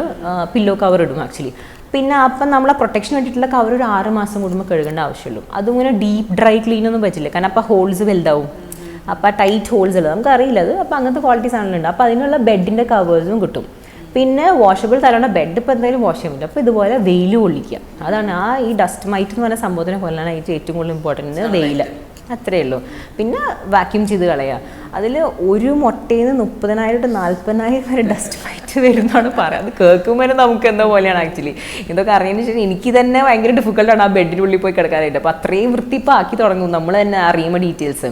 പില്ലോ കവർ ഇടും ആക്ച്വലി പിന്നെ അപ്പം നമ്മളെ പ്രൊട്ടക്ഷൻ വേണ്ടിയിട്ടുള്ള കവർ ഒരു ആറ് മാസം കൂടുമ്പോൾ കഴുകേണ്ട ആവശ്യമുള്ളൂ. അതും ഇങ്ങനെ ഡീപ്പ് ഡ്രൈ ക്ലീൻ ഒന്നും പറ്റില്ല കാരണം അപ്പോൾ ഹോൾസ് വലുതാവും. അപ്പോൾ ടൈറ്റ് ഹോൾസ് ഉള്ളത് നമുക്ക് അറിയില്ല അത്. അപ്പോൾ അങ്ങനത്തെ ക്വാളിറ്റി സാധനങ്ങളുണ്ട് അപ്പോൾ അതിനുള്ള ബെഡിന്റെ കവേഴ്സും കിട്ടും. പിന്നെ വാഷബിൾ തലവണ ബെഡ് ഇപ്പോൾ എന്തായാലും വാഷ് ചെയ്യാൻ പറ്റും. അപ്പോൾ ഇതുപോലെ വെയിൽ കൊള്ളിക്കുക. അതാണ് ആ ഈ ഡസ്റ്റ് മൈറ്റ് എന്ന് പറഞ്ഞ സംഭവത്തിനെ കൊല്ലാനായിട്ട് ഏറ്റവും കൂടുതൽ ഇമ്പോർട്ടന്റ് വെയിൽ അത്രയേ ഉള്ളൂ. പിന്നെ വാക്യൂം ചെയ്ത് കളയുക അതിൽ ഒരു മുട്ടയിൽ നിന്ന് മുപ്പതിനായിരം ടു നാൽപ്പതിനായിരം വരെ ഡസ്റ്റ് ഫൈറ്റ് വരുന്നതാണ് പറയുക അത് കേൾക്കുമ്പോൾ നമുക്ക് എന്താ പോലെയാണ് ആക്ച്വലി ഇതൊക്കെ അറിയുന്നതിന് ശേഷം എനിക്ക് തന്നെ ഭയങ്കര ഡിഫിക്കൽട്ടാണ് ആ ബെഡിന്റെ ഉള്ളിൽ പോയി കിടക്കാനായിട്ട്. അപ്പോൾ അത്രയും വൃത്തി ഇപ്പോൾ ആക്കി തുടങ്ങും നമ്മൾ തന്നെ അറിയുമ്പോൾ ഡീറ്റെയിൽസ്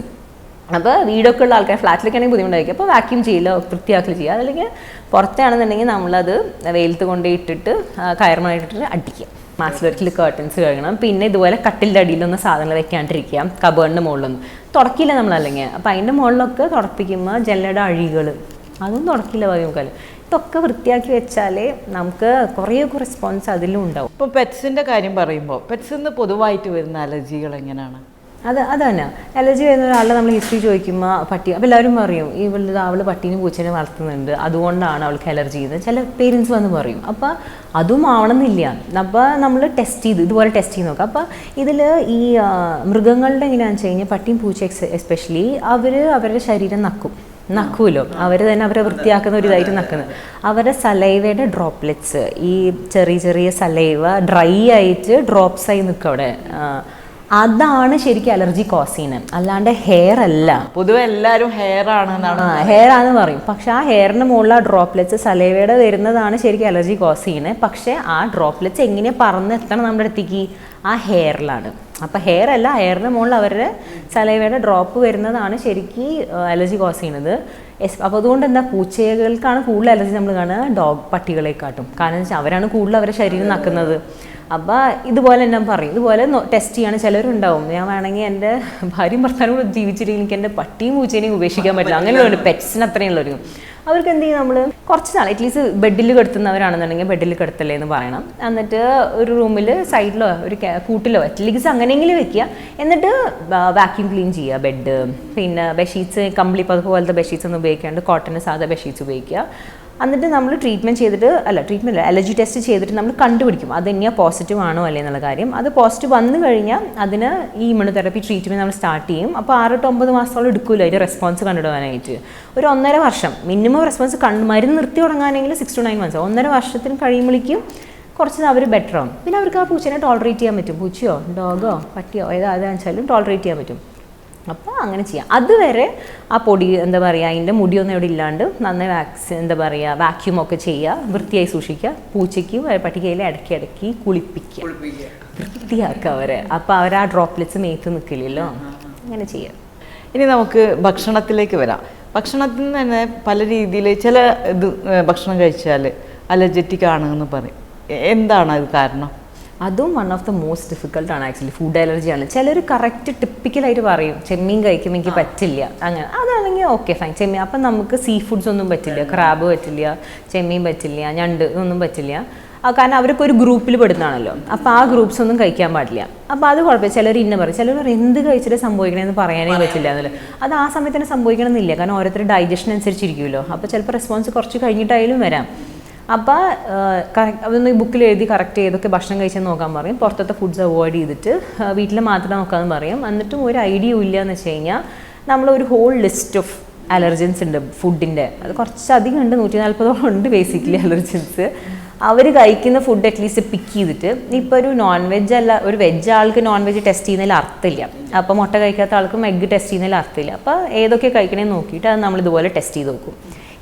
അപ്പോൾ വീടൊക്കെ ഉള്ള ആൾക്കാർ ഫ്ലാറ്റിലൊക്കെ ആണെങ്കിൽ ബുദ്ധിമുട്ടായിരിക്കും. അപ്പോൾ വാക്യൂം ചെയ്യില്ല വൃത്തിയാക്കൽ ചെയ്യുക അതല്ലെങ്കിൽ പുറത്താണെന്നുണ്ടെങ്കിൽ നമ്മളത് വെയിലത്ത് കൊണ്ടുപോയി ഇട്ടിട്ട് കയറുമായിട്ടിട്ട് അടിക്കുക. മാസിലൊരിക്കൽ കേർട്ടൻസ് കഴുകണം. പിന്നെ ഇതുപോലെ കട്ടിലിന്റെ അടിയിലൊന്നും സാധനങ്ങൾ വെക്കാണ്ടിരിക്കുക. കബേണിന്റെ മുകളിലൊന്നും. തുടക്കില്ല നമ്മൾ അല്ലെങ്കിൽ. അപ്പോൾ അതിന്റെ മുകളിലൊക്കെ തുടപ്പിക്കുമ്പോൾ ജെല്ലയുടെ അഴികൾ അതും തുടക്കില്ല പറയുമ്പോൾ ഇതൊക്കെ വൃത്തിയാക്കി വെച്ചാലേ നമുക്ക് കുറേ റെസ്പോൺസ് അതിലും ഉണ്ടാവും. ഇപ്പോൾ പെറ്റ്സിന്റെ കാര്യം പറയുമ്പോൾ പെറ്റ്സിന്ന് പൊതുവായിട്ട് വരുന്ന അലർജികൾ എങ്ങനെയാണ്? അത് അത് തന്നെ അലർജി വരുന്ന ഒരാളുടെ നമ്മൾ ഹിസ്റ്ററി ചോദിക്കുമ്പോൾ പട്ടി അപ്പോൾ എല്ലാവരും പറയും ഈ ഇവളുടെ അവൾ പട്ടീനെ പൂച്ചേനെ വളർത്തുന്നുണ്ട്. അതുകൊണ്ടാണ് അവൾക്ക് അലർജി ചെയ്യുന്നത്. ചില പേരൻസ് വന്ന് പറയും. അപ്പോൾ അതും ആവണമെന്നില്ല. അപ്പോൾ നമ്മൾ ടെസ്റ്റ് ചെയ്ത് ഇതുപോലെ ടെസ്റ്റ് ചെയ്ത് നോക്കാം. അപ്പോൾ ഇതിൽ ഈ മൃഗങ്ങളുടെ എങ്ങനെയാണെന്ന് വെച്ച് കഴിഞ്ഞാൽ പട്ടിയും പൂച്ച എസ്പെഷ്യലി അവർ അവരുടെ ശരീരം നക്കും. നക്കുമല്ലോ അവർ തന്നെ അവരെ വൃത്തിയാക്കുന്ന ഒരു ഇതായിട്ട് നക്കുന്നത്. അവരുടെ സലൈവയുടെ ഡ്രോപ്ലെറ്റ്സ് ഈ ചെറിയ ചെറിയ സലൈവ ഡ്രൈ ആയിട്ട് ഡ്രോപ്സ് ആയി നിൽക്കും അവിടെ. അതാണ് ശരിക്കും അലർജി കോസ് ചെയ്യുന്നത്. അല്ലാണ്ട് ഹെയർ അല്ല. പൊതുവെ എല്ലാവരും ഹെയർ ആണ് ഹെയർ ആണെന്ന് പറയും. പക്ഷെ ആ ഹെയറിന് മുകളിൽ ആ ഡ്രോപ്ലെറ്റ്സ് സലേവയുടെ വരുന്നതാണ് ശരിക്കും അലർജി കോസ് ചെയ്യുന്നത്. പക്ഷെ ആ ഡ്രോപ്ലെറ്റ്സ് എങ്ങനെ പറന്നെത്തണം നമ്മുടെ അടുത്തേക്ക്? ആ ഹെയറിലാണ് അപ്പോൾ ഹെയർ അല്ല ഹെയറിന് മുകളിൽ അവരുടെ സലൈവയുടെ ഡ്രോപ്പ് വരുന്നതാണ് ശരിക്കും അലർജി കോസ് ചെയ്യുന്നത്. എസ് അപ്പോൾ അതുകൊണ്ട് എന്താ പൂച്ചകൾക്കാണ് കൂടുതൽ അലർജി നമ്മൾ കാണുക? ഡോഗ് പട്ടികളെക്കാട്ടും. കാരണം വെച്ചാൽ അവരാണ് കൂടുതൽ അവരുടെ ശരീരം നക്കുന്നത്. അപ്പോൾ ഇതുപോലെ തന്നെ പറയും. ഇതുപോലെ ടെസ്റ്റ് ചെയ്യാണ് ചിലരുണ്ടാവും. ഞാൻ വേണമെങ്കിൽ എന്റെ ഭാര്യയും ഭർത്താവും കൂടെ ജീവിച്ചില്ലെങ്കിൽ എനിക്ക് എന്റെ പട്ടിയും പൂച്ചേനെയും ഉപേക്ഷിക്കാൻ പറ്റില്ല. അങ്ങനെയുള്ളവർ പെറ്റ്സിന് അത്രയുള്ളവർ അവർക്ക് എന്ത് ചെയ്യും നമ്മൾ കുറച്ച് നാൾ അറ്റ്ലീസ്റ്റ് ബെഡിൽ കിടത്തുന്നവരാണെന്നുണ്ടെങ്കിൽ ബെഡിൽ കിടത്തല്ലേ എന്ന് പറയണം. എന്നിട്ട് ഒരു റൂമിൽ സൈഡിലോ ഒരു കൂട്ടിലോ അറ്റ്ലീസ്റ്റ് അങ്ങനെയെങ്കിലും വെക്കുക. എന്നിട്ട് വാക്യൂം ക്ലീൻ ചെയ്യുക ബെഡ് പിന്നെ ബെഡ്ഷീറ്റ്സ് കമ്പിളി പതുപ്പ് പോലത്തെ ബെഡ്ഷീറ്റ്സ് ഒന്നും ഉപയോഗിക്കാണ്ട് കോട്ടന്റെ സാധാ ബെഡ്ഷീറ്റ്സ് ഉപയോഗിക്കുക. എന്നിട്ട് നമ്മൾ ട്രീറ്റ്മെന്റ് ചെയ്തിട്ട് അല്ല ട്രീറ്റ്മെന്റ് അലർജി ടെസ്റ്റ് ചെയ്തിട്ട് നമ്മൾ കണ്ടുപിടിക്കും. അത് തന്നെയാ പോസിറ്റീവ് ആണോ അല്ലേ എന്നുള്ള കാര്യം. അത് പോസിറ്റീവ് വന്നു കഴിഞ്ഞാൽ അതിന് ഈ ഇമ്മ്യൂണോതെറാപ്പി ട്രീറ്റ്മെന്റ് നമ്മൾ സ്റ്റാർട്ട് ചെയ്യും. അപ്പോൾ ആറ് ടു ഒമ്പത് മാസത്തോളം എടുക്കില്ല അതിന്റെ റെസ്പോൺസ് കണ്ടിടുവാനായിട്ട് ഒരു ഒന്നര വർഷം മിനിമം റെസ്പോൺസ് കണ്ട് മരുന്ന് നിർത്തി തുടങ്ങാനെങ്കിൽ സിക്സ് ടു നയൻ മന്ത്സ് ഒന്നര വർഷത്തിന് കഴിയുമ്പോഴേക്കും കുറച്ച് അവർ ബെറ്റർ ആവും. പിന്നെ അവർക്ക് ആ പൂച്ചനെ ടോളറേറ്റ് ചെയ്യാൻ പറ്റും. പൂച്ചയോ ഡോഗോ പട്ടിയോ ഏതാ ഏതാണെന്ന് വെച്ചാലും ടോളറേറ്റ് ചെയ്യാൻ പറ്റും. അപ്പോൾ അങ്ങനെ ചെയ്യാം. അതുവരെ ആ പൊടി എന്താ പറയുക അതിന്റെ മുടിയൊന്നും ഇവിടെ ഇല്ലാണ്ട് നന്നായി വാക്സിൻ എന്താ പറയുക വാക്യൂം ഒക്കെ ചെയ്യുക വൃത്തിയായി സൂക്ഷിക്കുക പൂച്ചയ്ക്ക് പട്ടികയിൽ ഇടയ്ക്ക് ഇടയ്ക്ക് കുളിപ്പിക്കുക. വൃത്തിയാക്കുക അവരെ. അപ്പോൾ അവർ ആ ഡ്രോപ്ലെറ്റ്സ് മേത്ത് നിൽക്കില്ലല്ലോ. അങ്ങനെ ചെയ്യാം. ഇനി നമുക്ക് ഭക്ഷണത്തിലേക്ക് വരാം. ഭക്ഷണത്തിൽ നിന്ന് തന്നെ പല രീതിയിൽ ചില ഇത് ഭക്ഷണം കഴിച്ചാൽ അലർജറ്റിക് ആണെന്ന് എന്ന് പറയും. എന്താണ് അത് കാരണം? അതും one of the most difficult ആണ് ആക്ച്വലി ഫുഡ് അലർജിയാണ് ചിലർ കറക്റ്റ് ടിപ്പിക്കലായിട്ട് പറയും ചെമ്മീൻ കഴിക്കുമ്പോൾ എനിക്ക് പറ്റില്ല. അങ്ങനെ. അതാണെങ്കിൽ ഓക്കെ ഫൈൻ ചെമ്മീൻ അപ്പം നമുക്ക് സീ ഫുഡ്സ് ഒന്നും പറ്റില്ല. ക്രാബ് പറ്റില്ല ചെമ്മീൻ പറ്റില്ല ഞണ്ട് ഒന്നും പറ്റില്ല. കാരണം അവരൊക്കെ ഒരു ഗ്രൂപ്പിൽ പെടുന്നതാണല്ലോ. അപ്പോൾ ആ ഗ്രൂപ്പ്സ് ഒന്നും കഴിക്കാൻ പാടില്ല. അപ്പോൾ അത് കുഴപ്പമില്ല. ചിലർ ഇന്ന പറയും. ചിലർ പറയും എന്ത് കഴിച്ചിട്ട് സംഭവിക്കണമെന്ന് പറയാനേ പറ്റില്ല എന്നല്ല. അത് ആ സമയത്ത് തന്നെ സംഭവിക്കണമെന്നില്ല. കാരണം ഓരോരുത്തരുടെ ഡൈജഷൻ അനുസരിച്ചിരിക്കുമല്ലോ. അപ്പോൾ ചിലപ്പോൾ റെസ്പോൺസ് കുറച്ച് കഴിഞ്ഞിട്ടായാലും വരാം. അപ്പോൾ അതൊന്ന് ഈ ബുക്കിൽ എഴുതി കറക്റ്റ് ചെയ്തൊക്കെ ഭക്ഷണം കഴിച്ചാൽ നോക്കാൻ പറയും. പുറത്തത്തെ ഫുഡ്സ് അവോയ്ഡ് ചെയ്തിട്ട് വീട്ടിൽ മാത്രം നോക്കാമെന്ന് പറയും. എന്നിട്ടും ഒരു ഐഡിയ ഇല്ല എന്ന് വെച്ച് കഴിഞ്ഞാൽ നമ്മൾ ഒരു ഹോൾ ലിസ്റ്റ് ഓഫ് അലർജൻസ് ഉണ്ട് ഫുഡിന്റെ അത് കുറച്ചധികം ഉണ്ട് നൂറ്റി നാൽപ്പതോളം ഉണ്ട് ബേസിക്കലി അലർജൻസ് അവർ കഴിക്കുന്ന ഫുഡ് അറ്റ്ലീസ്റ്റ് പിക്ക് ചെയ്തിട്ട് ഇപ്പോൾ ഒരു നോൺ വെജ് അല്ല ഒരു വെജ് ആൾക്ക് നോൺ വെജ് ടെസ്റ്റ് ചെയ്യുന്നതിൽ അർത്ഥമില്ല. അപ്പോൾ മുട്ട കഴിക്കാത്ത ആൾക്കും എഗ്ഗ് ടെസ്റ്റ് ചെയ്യുന്നതിൽ അർത്ഥമില്ല. അപ്പോൾ ഏതൊക്കെ കഴിക്കണമെന്ന് നോക്കിയിട്ട് അത് നമ്മൾ ഇതുപോലെ ടെസ്റ്റ് ചെയ്ത് നോക്കും.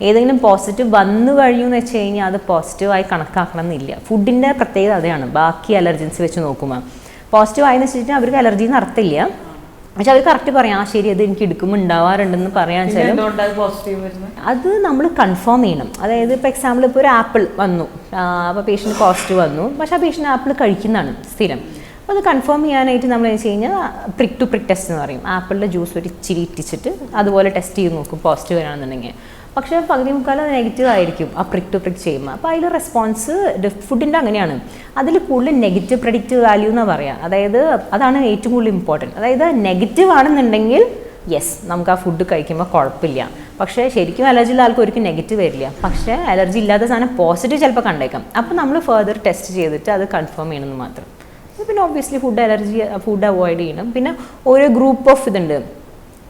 ഏതെങ്കിലും പോസിറ്റീവ് വന്നു കഴിഞ്ഞു എന്ന് വെച്ച് കഴിഞ്ഞാൽ അത് പോസിറ്റീവായി കണക്കാക്കണം എന്നില്ല ഫുഡിന്റെ പ്രത്യേകത അതാണ്. ബാക്കി അലർജൻസ് വെച്ച് നോക്കുമ്പോൾ പോസിറ്റീവ് ആയെന്ന് വെച്ചിട്ട് അവർക്ക് അലർജി എന്ന് അർത്ഥമില്ല. പക്ഷെ അവർ കറക്റ്റ് പറയാം. ആ ശരി അത് എനിക്ക് എടുക്കുമ്പോൾ ഉണ്ടാവാറുണ്ടെന്ന് പറയാൻ വെച്ചാലും അത് നമ്മൾ കൺഫേം ചെയ്യണം. അതായത് ഇപ്പോൾ എക്സാമ്പിൾ ഇപ്പോൾ ഒരു ആപ്പിൾ വന്നു. അപ്പോൾ പേഷ്യന്റ് പോസിറ്റീവ് വന്നു. പക്ഷെ ആ പേഷ്യന്റ് ആപ്പിൾ കഴിക്കുന്നതാണ് സ്ഥിരം. അപ്പോൾ അത് കൺഫേം ചെയ്യാനായിട്ട് നമ്മൾ എന്ന് വെച്ച് കഴിഞ്ഞാൽ പ്രിക് ടു പ്രിക് ടെസ്റ്റ് എന്ന് പറയും. ആപ്പിളിന്റെ ജ്യൂസ് ഒരു ഇച്ചിരി ഇട്ടിച്ചിട്ട് അതുപോലെ ടെസ്റ്റ് ചെയ്ത് നോക്കും പോസിറ്റീവ് വരാണെന്നുണ്ടെങ്കിൽ. പക്ഷേ പകുതി മുക്കാൽ അത് നെഗറ്റീവ് ആയിരിക്കും ആ പ്രിക് ടു പ്രിക് ചെയ്യുമ്പോൾ അപ്പോൾ അതിൽ റെസ്പോൺസ് ഫുഡിന്റെ അങ്ങനെയാണ്. അതിൽ കൂടുതൽ നെഗറ്റീവ് പ്രഡിക്റ്റ് വാല്യൂ എന്ന് പറയുക അതായത് അതാണ് ഏറ്റവും കൂടുതൽ ഇമ്പോർട്ടന്റ് അതായത് നെഗറ്റീവ് ആണെന്നുണ്ടെങ്കിൽ യെസ് നമുക്ക് ആ ഫുഡ് കഴിക്കുമ്പോൾ കുഴപ്പമില്ല പക്ഷേ ശരിക്കും അലർജി ഉള്ള ആൾക്ക് ഒരിക്കലും നെഗറ്റീവ് വരില്ല. പക്ഷേ അലർജി ഇല്ലാത്ത സാധനം പോസിറ്റീവ് ചിലപ്പോൾ കണ്ടേക്കാം. അപ്പോൾ നമ്മൾ ഫെർദർ ടെസ്റ്റ് ചെയ്തിട്ട് അത് കൺഫേം ചെയ്യണമെന്ന് മാത്രം. പിന്നെ obviously food allergy food avoid ചെയ്യണം. പിന്നെ ഓരോ ഗ്രൂപ്പ് ഓഫ് ഇതുണ്ട്.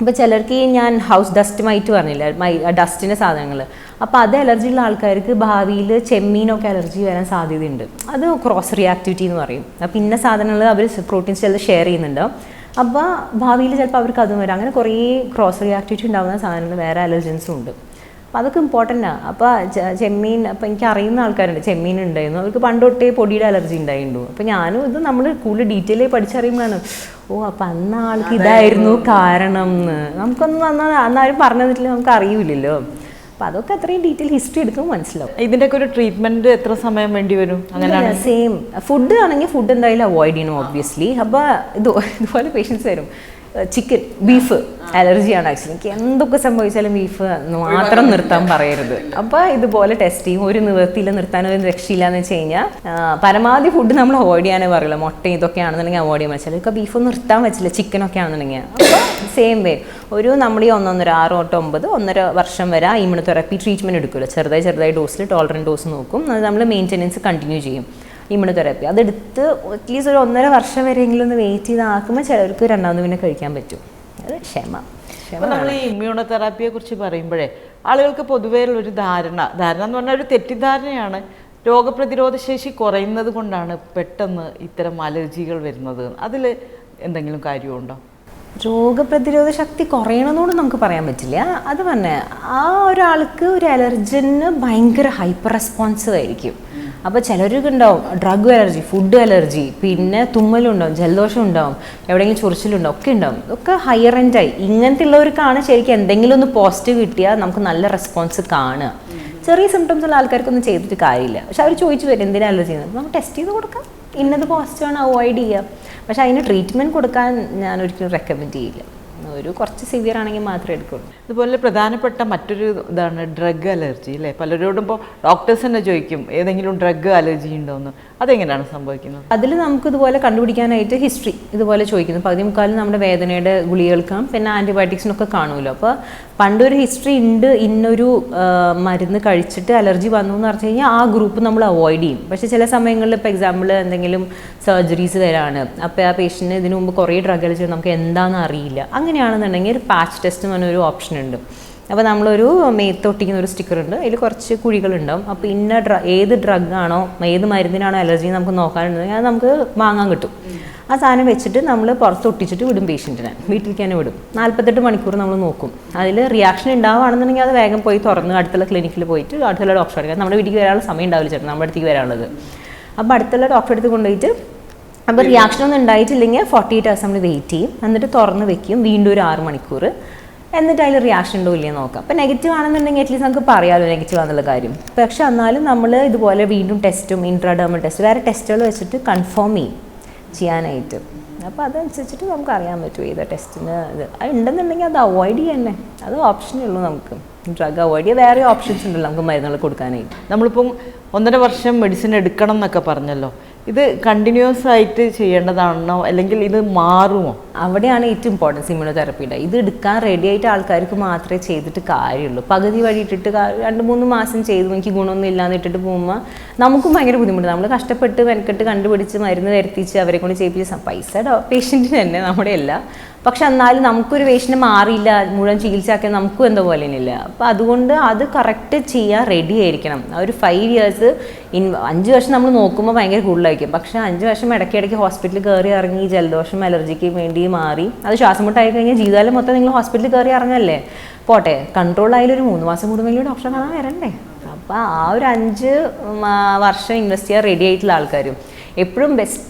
ഇപ്പോൾ ചിലർക്ക് ഞാൻ ഹൗസ് ഡസ്റ്റ് മൈറ്റ് പറഞ്ഞില്ല? മൈ ഡസ്റ്റിന്റെ സാധനങ്ങൾ. അപ്പോൾ അത് അലർജി ഉള്ള ആൾക്കാർക്ക് ഭാവിയിൽ ചെമ്മീനൊക്കെ അലർജി വരാൻ സാധ്യതയുണ്ട്. അത് ക്രോസ് റിയാക്ടിവിറ്റി എന്ന് പറയും. അപ്പോൾ ഇന്ന സാധനങ്ങൾ അവർ പ്രോട്ടീൻസ് ചിലത് ഷെയർ ചെയ്യുന്നുണ്ട്. അപ്പോൾ ഭാവിയിൽ ചിലപ്പോൾ അവർക്ക് അതും വരാം. അങ്ങനെ കുറേ ക്രോസ് റിയാക്ടിവിറ്റി ഉണ്ടാകുന്ന സാധനങ്ങൾ വേറെ അലർജൻസും ഉണ്ട്. അപ്പോൾ അതൊക്കെ ഇമ്പോർട്ടന്റ് ആണ് അപ്പോൾ ചെമ്മീൻ അപ്പോൾ എനിക്ക് അറിയുന്ന ആൾക്കാരുണ്ട്. ചെമ്മീൻ ഉണ്ടായിരുന്നു. അവർക്ക് പണ്ട് തൊട്ടേ പൊടിയുടെ അലർജി ഉണ്ടായിരുന്നു അപ്പോൾ ഞാനും ഇത് നമ്മൾ കൂടുതൽ ഡീറ്റെയിൽ പഠിച്ചറിയുമ്പോഴാണ്. ഓ അപ്പം അന്ന് ആൾക്ക് ഇതായിരുന്നു കാരണം എന്ന്. നമുക്കൊന്നും അന്ന് അന്നാരും പറഞ്ഞു തന്നിട്ടില്ല. നമുക്ക് അറിയില്ലല്ലോ. അപ്പോൾ അതൊക്കെ അത്രയും ഡീറ്റെയിൽ ഹിസ്റ്ററി എടുക്കുമ്പോൾ മനസ്സിലാവും. ഇതിന്റെയൊക്കെ ഒരു ട്രീറ്റ്മെന്റ് എത്ര സമയം വേണ്ടി വരും? അങ്ങനെയാണ് സെയിം ഫുഡ് ആണെങ്കിൽ ഫുഡ് എന്തായാലും അവോയ്ഡ് ചെയ്യണം ഒബ്വിയസ്ലി അപ്പോൾ ഇത് ഇതുപോലെ പേഷ്യൻസ് വരും. ചിക്കൻ ബീഫ് അലർജിയാണ് ആക്ച്വലി. എനിക്ക് എന്തൊക്കെ സംഭവിച്ചാലും ബീഫ് മാത്രം നിർത്താൻ പറയരുത്. അപ്പോൾ ഇതുപോലെ ടെസ്റ്റ് ചെയ്യും. ഒരു നിവൃത്തിയില്ല നിർത്താൻ ഒരു രക്ഷയില്ല എന്ന് വെച്ച് കഴിഞ്ഞാൽ പരമാവധി ഫുഡ് നമ്മൾ അവോയ്ഡ് ചെയ്യാനേ പറയുള്ളൂ. മുട്ട ഇതൊക്കെ ആണെന്നുണ്ടെങ്കിൽ അവോയ്ഡ് ചെയ്യാൻ പറ്റില്ല. ഇപ്പൊ ബീഫ് നിർത്താൻ പറ്റില്ല. ചിക്കനൊക്കെ ആണെന്നുണ്ടെങ്കിൽ. അപ്പോൾ സെയിം വേ ഒരു നമ്മൾ ഈ ഒന്നൊന്നര ആറ് തൊട്ട് ഒമ്പത് ഒന്നര വർഷം വരെ ഇമ്മ്യൂണോതെറാപ്പി ട്രീറ്റ്മെന്റ് എടുക്കുമല്ലോ. ചെറുതായി ചെറുതായി ഡോസിൽ ടോളറന്റ് ഡോസ് നോക്കും. അത് നമ്മൾ മെയിന്റനൻസ് കണ്ടിന്യൂ ചെയ്യും. ഇമ്മ്യൂണോതെറാപ്പി അതെടുത്ത് അറ്റ്ലീസ്റ്റ് ഒരു ഒന്നര വർഷം വരെയെങ്കിലും ഒന്ന് വെയിറ്റ് ചെയ്ത് ആക്കുമ്പോൾ ചിലർക്ക് രണ്ടാമത് പിന്നെ കഴിക്കാൻ പറ്റും. അത് ക്ഷമ. അപ്പോൾ നമ്മൾ ഈ ഇമ്മ്യൂണോതെറാപ്പിയെ കുറിച്ച് പറയുമ്പോഴേ ആളുകൾക്ക് പൊതുവേ ഒരു ധാരണ. ധാരണ എന്ന് പറഞ്ഞാൽ ഒരു തെറ്റിദ്ധാരണയാണ്. രോഗപ്രതിരോധ ശേഷി കുറയുന്നത് കൊണ്ടാണ് പെട്ടെന്ന് ഇത്തരം അലർജികൾ വരുന്നത്. അതിൽ എന്തെങ്കിലും കാര്യമുണ്ടോ? രോഗപ്രതിരോധ ശക്തി കുറയണമെന്നോട് നമുക്ക് പറയാൻ പറ്റില്ല. അത് പറഞ്ഞ ആ ഒരാൾക്ക് ഒരു അലർജന് ഭയങ്കര ഹൈപ്പർ റെസ്പോൺസീവ് ആയിരിക്കും. അപ്പോൾ ചിലർക്ക് ഉണ്ടാവും ഡ്രഗ് അലർജി ഫുഡ് അലർജി പിന്നെ തുമ്മലുണ്ടാവും ജലദോഷം ഉണ്ടാവും എവിടെയെങ്കിലും ചൊറിച്ചിലുണ്ടാവും ഒക്കെ ഉണ്ടാവും. ഒക്കെ ഹയർ എൻഡായി ഇങ്ങനത്തെ ഉള്ളവർക്കാണ് ശരിക്കും എന്തെങ്കിലും ഒന്ന് പോസിറ്റീവ് കിട്ടിയാൽ നമുക്ക് നല്ല റെസ്പോൺസ് കാണുക. ചെറിയ സിംറ്റംസ് ഉള്ള ആൾക്കാർക്കൊന്നും ചെയ്തിട്ട് കാര്യമില്ല. പക്ഷെ അവർ ചോദിച്ചു വരും എന്തിനാ അലർജി നമുക്ക് ടെസ്റ്റ് ചെയ്ത് കൊടുക്കാം. ഇന്നത് പോസിറ്റീവ് ആണ് അവോയ്ഡ് ചെയ്യുക പക്ഷെ അതിന് ട്രീറ്റ്മെന്റ് കൊടുക്കാൻ ഞാൻ ഒരിക്കലും റെക്കമെൻഡ് ചെയ്യില്ല. ഒരു കുറച്ച് സിവിയർ ആണെങ്കിൽ മാത്രമേ എടുക്കുള്ളൂ. അതുപോലെ പ്രധാനപ്പെട്ട മറ്റൊരു ഇതാണ് ഡ്രഗ് അലർജി അല്ലേ പലരോടും ഇപ്പോൾ ഡോക്ടേഴ്സ് തന്നെ ചോദിക്കും ഏതെങ്കിലും ഡ്രഗ് അലർജി ഉണ്ടോ എന്ന് അതെങ്ങനെയാണ് സംഭവിക്കുന്നത്? അതിൽ നമുക്ക് ഇതുപോലെ കണ്ടുപിടിക്കാനായിട്ട് ഹിസ്റ്ററി ഇതുപോലെ ചോദിക്കുന്നു. പകുതി മുക്കാലും നമ്മുടെ വേദനയുടെ ഗുളികൾക്കാം പിന്നെ ആന്റിബയോട്ടിക്സിനൊക്കെ കാണുമല്ലോ. അപ്പോൾ പണ്ടൊരു ഹിസ്റ്ററി ഉണ്ട് ഇന്നൊരു മരുന്ന് കഴിച്ചിട്ട് അലർജി വന്നു എന്ന് പറഞ്ഞു കഴിഞ്ഞാൽ ആ ഗ്രൂപ്പ് നമ്മൾ അവോയ്ഡ് ചെയ്യും. പക്ഷേ ചില സമയങ്ങളിൽ ഇപ്പോൾ എക്സാമ്പിൾ എന്തെങ്കിലും സർജറീസ് വരാണ്. അപ്പോൾ ആ പേഷ്യന്റിന് ഇതിനു മുമ്പ് കുറേ ഡ്രഗ് അലർജി നമുക്ക് എന്താണെന്ന് അറിയില്ല. അങ്ങനെയാണെന്നുണ്ടെങ്കിൽ ഒരു പാച്ച് ടെസ്റ്റ് എന്ന് പറഞ്ഞൊരു ഓപ്ഷൻ ഉണ്ട്. അപ്പോൾ നമ്മളൊരു മേത്തൊട്ടിക്കുന്ന ഒരു സ്റ്റിക്കർ ഉണ്ട്. അതിൽ കുറച്ച് കുഴികളുണ്ടാവും. അപ്പോൾ ഇന്ന ഡ്ര ഏത് ഡ്രഗാണോ ഏത് മരുന്നിനാണോ അലർജി നമുക്ക് നോക്കാനുണ്ടെങ്കിൽ അത് നമുക്ക് വാങ്ങാൻ കിട്ടും. ആ സാധനം വെച്ചിട്ട് നമ്മൾ പുറത്ത് ഒട്ടിച്ചിട്ട് വിടും പേഷ്യന്റിനെ വീട്ടിലേക്ക് തന്നെ വിടും. നാൽപ്പത്തെട്ട് മണിക്കൂർ നമ്മൾ നോക്കും. അതിൽ റിയാക്ഷൻ ഉണ്ടാവുകയാണെന്നുണ്ടെങ്കിൽ അത് വേഗം പോയി തുറന്ന് അടുത്തുള്ള ക്ലിനിക്കിൽ പോയിട്ട് അടുത്തുള്ള ഡോക്ടറെ എടുക്കാം നമ്മുടെ വീട്ടിലേക്ക് വരാനുള്ള സമയം ഉണ്ടാവില്ല ചേട്ടൻ നമ്മുടെ അടുത്തേക്ക് വരാനുള്ളത്. അപ്പോൾ അടുത്തുള്ള ഡോക്ടറെ അടുത്ത് കൊണ്ടുപോയിട്ട് അപ്പോൾ റിയാക്ഷൻ ഒന്നും ഉണ്ടായിട്ടില്ലെങ്കിൽ ഫോർട്ടി എയ്റ്റ് ഹവേഴ്സ് നമ്മൾ വെയിറ്റ് ചെയ്യും. എന്നിട്ട് തുറന്ന് വെക്കും. വീണ്ടും ഒരു ആറ് മണിക്കൂർ എന്നിട്ട് അതിൽ റിയാക്ഷൻ ഉണ്ടോ ഇല്ലയോ നോക്കാം. അപ്പോൾ നെഗറ്റീവ് ആണെന്നുണ്ടെങ്കിൽ അറ്റ്ലീസ്റ്റ് നമുക്ക് പറയാമല്ലോ നെഗറ്റീവ് ആണെന്നുള്ള കാര്യം. പക്ഷെ എന്നാലും നമ്മൾ ഇതുപോലെ വീണ്ടും ടെസ്റ്റും ഇൻട്രാഡേമൽ ടെസ്റ്റ് വേറെ ടെസ്റ്റുകൾ വെച്ചിട്ട് കൺഫേം ചെയ്യും ചെയ്യാനായിട്ട്. അപ്പോൾ അതനുസരിച്ചിട്ട് നമുക്ക് അറിയാൻ പറ്റും ഏതാ ടെസ്റ്റിന് ഇത്. ഉണ്ടെന്നുണ്ടെങ്കിൽ അത് അവോയ്ഡ് ചെയ്യന്നെ അത് ഓപ്ഷനേ ഉള്ളൂ നമുക്ക്. ഡ്രഗ് അവോയ്ഡ് ചെയ്യുക വേറെ ഓപ്ഷൻസ് ഉണ്ടല്ലോ നമുക്ക് മരുന്നുകൾ കൊടുക്കാനായിട്ട് നമ്മളിപ്പം ഒന്നര വർഷം മെഡിസിൻ എടുക്കണം എന്നൊക്കെ പറഞ്ഞല്ലോ. ഇത് കണ്ടിന്യൂസ് ആയിട്ട് ചെയ്യേണ്ടതാണോ? അല്ലെങ്കിൽ ഇത് മാറുമോ? അവിടെയാണ് ഏറ്റവും ഇമ്പോർട്ടൻസ് ഇമ്മ്യൂണോതെറപ്പിയുടെ ഇത് എടുക്കാൻ റെഡി ആയിട്ട് ആൾക്കാർക്ക് മാത്രമേ ചെയ്തിട്ട് കാര്യമുള്ളൂ. പകുതി വഴി ഇട്ടിട്ട് രണ്ട് മൂന്ന് മാസം ചെയ്തു. എനിക്ക് ഗുണമൊന്നും ഇല്ലാന്ന് ഇട്ടിട്ട് പോകുമ്പോൾ നമുക്കും ഭയങ്കര ബുദ്ധിമുട്ട്. നമ്മൾ കഷ്ടപ്പെട്ട് മെനക്കെട്ട് കണ്ടുപിടിച്ച് മരുന്ന് വരുത്തിച്ച് അവരെ കൊണ്ട് ചെയ്യിപ്പിച്ച് പൈസ പേഷ്യന്റിന് തന്നെ നമ്മുടെ അല്ല പക്ഷെ എന്നാലും നമുക്കൊരു പേഷ്യന്റ് മാറിയില്ല മുഴുവൻ ചികിത്സയാക്കിയാൽ നമുക്കും എന്തോ പോലെ ഇല്ല അപ്പോൾ അതുകൊണ്ട് അത് കറക്റ്റ് ചെയ്യാൻ റെഡി ആയിരിക്കണം. ആ ഒരു ഫൈവ് ഇയേഴ്സ് ഇൻ അഞ്ച് വർഷം നമ്മൾ നോക്കുമ്പോൾ ഭയങ്കര കൂടുതലായിരിക്കും. പക്ഷേ അഞ്ച് വർഷം ഇടയ്ക്കിടയ്ക്ക് ഹോസ്പിറ്റലിൽ കയറി ഇറങ്ങി ജലദോഷം അലർജിക്ക് വേണ്ടി മാറി. അത് ശ്വാസം മുട്ടായി കഴിഞ്ഞാൽ ജീവിതകാലം മൊത്തം നിങ്ങൾ ഹോസ്പിറ്റലിൽ കയറി ഇറങ്ങല്ലേ? പോട്ടെ കൺട്രോൾ ആയാലും ഒരു മൂന്ന് മാസം കൂടുമെങ്കിലും ഡോക്ടറെ കാണാൻ വരണ്ടേ? അപ്പോൾ ആ ഒരു അഞ്ച് വർഷം ഇൻവെസ്റ്റ് ചെയ്യാൻ റെഡി ആയിട്ടുള്ള ആൾക്കാരും. എപ്പോഴും ബെസ്റ്റ്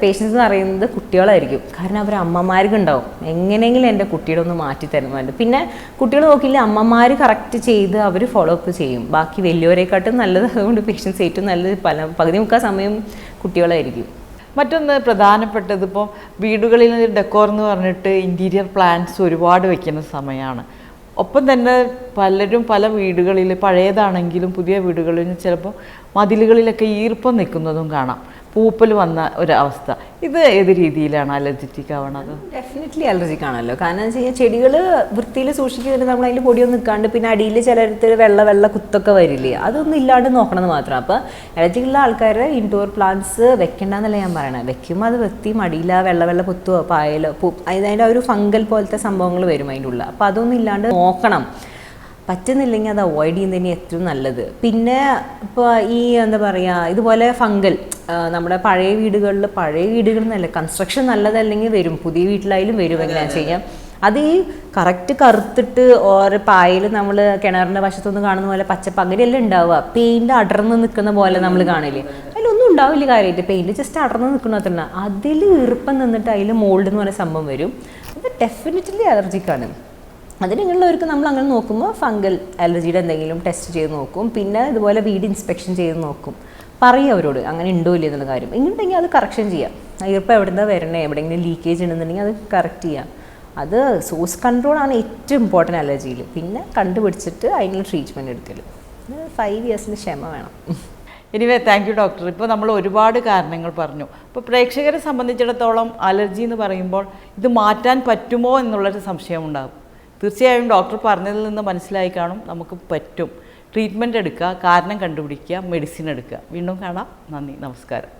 പേഷ്യൻസ് എന്ന് പറയുന്നത് കുട്ടികളായിരിക്കും. കാരണം അവർ അമ്മമാർക്ക് ഉണ്ടാവും എങ്ങനെയെങ്കിലും എന്റെ കുട്ടിയുടെ ഒന്ന് മാറ്റി തരുന്നുണ്ട് പിന്നെ കുട്ടികൾ നോക്കില്ല അമ്മമാർ കറക്റ്റ് ചെയ്ത് അവർ ഫോളോ അപ്പ് ചെയ്യും. ബാക്കി വലിയവരെക്കാട്ടും നല്ലത് അതുകൊണ്ട് പേഷ്യൻസ് ഏറ്റവും നല്ലത് പല പകുതി മുക്കാൽ സമയം കുട്ടികളായിരിക്കും. മറ്റൊന്ന് പ്രധാനപ്പെട്ടത് ഇപ്പോൾ വീടുകളിൽ ഡെക്കോർ എന്ന് പറഞ്ഞിട്ട് ഇന്റീരിയർ പ്ലാന്റ്സ് ഒരുപാട് വയ്ക്കുന്ന സമയമാണ് ഒപ്പം തന്നെ പലരും പല വീടുകളിൽ പഴയതാണെങ്കിലും പുതിയ വീടുകളിൽ ചിലപ്പോൾ മതിലുകളിലൊക്കെ ഈർപ്പം നിൽക്കുന്നതും കാണാം. പൂപ്പൽ വന്ന ഒരവസ്ഥ. ഇത് ഏത് രീതിയിലാണ് അലർജിറ്റിക് ആവണത്? ഡെഫിനറ്റ്ലി അലർജിക് ആണല്ലോ. കാരണം വെച്ച് കഴിഞ്ഞാൽ ചെടികൾ വൃത്തിയിൽ സൂക്ഷിക്കുന്നതിന് നമ്മൾ അതിൽ പൊടിയൊന്നും നിൽക്കാണ്ട് പിന്നെ അടിയിൽ ചിലരത്ത് വെള്ള വെള്ള കുത്തൊക്കെ വരില്ലേ അതൊന്നും ഇല്ലാണ്ട് നോക്കണമെന്ന് മാത്രം. അപ്പോൾ അലർജിക് ഉള്ള ആൾക്കാർ ഇൻഡോർ പ്ലാന്റ്സ് വെക്കണ്ടെന്നല്ല ഞാൻ പറയണത് വെക്കുമ്പോൾ അത് വൃത്തി മടിയില്ല വെള്ള വെള്ള കുത്തോ പായലോ അതിന്റെ ഒരു ഫംഗൽ പോലത്തെ സംഭവങ്ങൾ വരും അതിന്റെ ഉള്ളിൽ അപ്പോൾ അതൊന്നും ഇല്ലാണ്ട് നോക്കണം. പറ്റുന്നില്ലെങ്കിൽ അത് അവോയ്ഡ് ചെയ്യുന്നതിന് ഏറ്റവും നല്ലത്. പിന്നെ ഇപ്പോൾ ഈ എന്താ പറയുക ഇതുപോലെ ഫംഗൽ നമ്മുടെ പഴയ വീടുകളിൽ പഴയ വീടുകളിൽ നിന്നല്ല കൺസ്ട്രക്ഷൻ നല്ലതല്ലെങ്കിൽ വരും പുതിയ വീട്ടിലായാലും വരും എങ്ങനെയാണെന്ന് വെച്ച് കഴിഞ്ഞാൽ അത്. ഈ കറക്റ്റ് കറുത്തിട്ട് ഓരോ പായൽ നമ്മൾ കിണറിന്റെ വശത്തുനിന്ന് കാണുന്ന പോലെ പച്ചപ്പ് അങ്ങനെയെല്ലാം ഉണ്ടാവുക. പെയിന്റ് അടർന്ന് നിൽക്കുന്ന പോലെ നമ്മൾ കാണില്ലേ? അതിലൊന്നും ഉണ്ടാവില്ല കാര്യമായിട്ട്. പെയിന്റ് ജസ്റ്റ് അടർന്ന് നിൽക്കുന്ന തന്നെ അതിൽ ഈർപ്പം നിന്നിട്ട് അതിൽ മോൾഡ് എന്ന് പറയുന്ന സംഭവം വരും. അത് ഡെഫിനറ്റ്ലി അലർജിക്കാണ് അതിനുള്ളവർക്ക് നമ്മൾ അങ്ങനെ നോക്കുമ്പോൾ ഫംഗൽ അലർജിയുടെ എന്തെങ്കിലും ടെസ്റ്റ് ചെയ്ത് നോക്കും. പിന്നെ ഇതുപോലെ വീട് ഇൻസ്പെക്ഷൻ ചെയ്ത് നോക്കും. പറയും അവരോട് അങ്ങനെ ഉണ്ടോ ഇല്ല എന്നുള്ള കാര്യം. ഇങ്ങനെയുണ്ടെങ്കിൽ അത് കറക്ഷൻ ചെയ്യാം. ഈർപ്പം എവിടെ നിന്നാണ് വരണേ? എവിടെയെങ്കിലും ലീക്കേജ് ഉണ്ടെന്നുണ്ടെങ്കിൽ അത് കറക്റ്റ് ചെയ്യാം. അത് സോഴ്സ് കൺട്രോളാണ് ഏറ്റവും ഇമ്പോർട്ടന്റ് അലർജിയിൽ പിന്നെ കണ്ടുപിടിച്ചിട്ട് അതിനുള്ള ട്രീറ്റ്മെന്റ് എടുക്കൽ ഫൈവ് ഇയേഴ്സിന് ക്ഷമ വേണം. എനിവേ താങ്ക് യു ഡോക്ടർ ഇപ്പോൾ നമ്മൾ ഒരുപാട് കാരണങ്ങൾ പറഞ്ഞു. ഇപ്പോൾ പ്രേക്ഷകരെ സംബന്ധിച്ചിടത്തോളം അലർജി എന്ന് പറയുമ്പോൾ ഇത് മാറ്റാൻ പറ്റുമോ എന്നുള്ളൊരു സംശയം ഉണ്ടാകും തീർച്ചയായും ഡോക്ടർ പറഞ്ഞതിൽ നിന്ന് മനസ്സിലായി കാണും. നമുക്ക് പറ്റും. ട്രീറ്റ്മെന്റ് എടുക്കുക കാരണം കണ്ടുപിടിക്കുക മെഡിസിൻ എടുക്കുക. വീണ്ടും കാണാം. നന്ദി. നമസ്കാരം.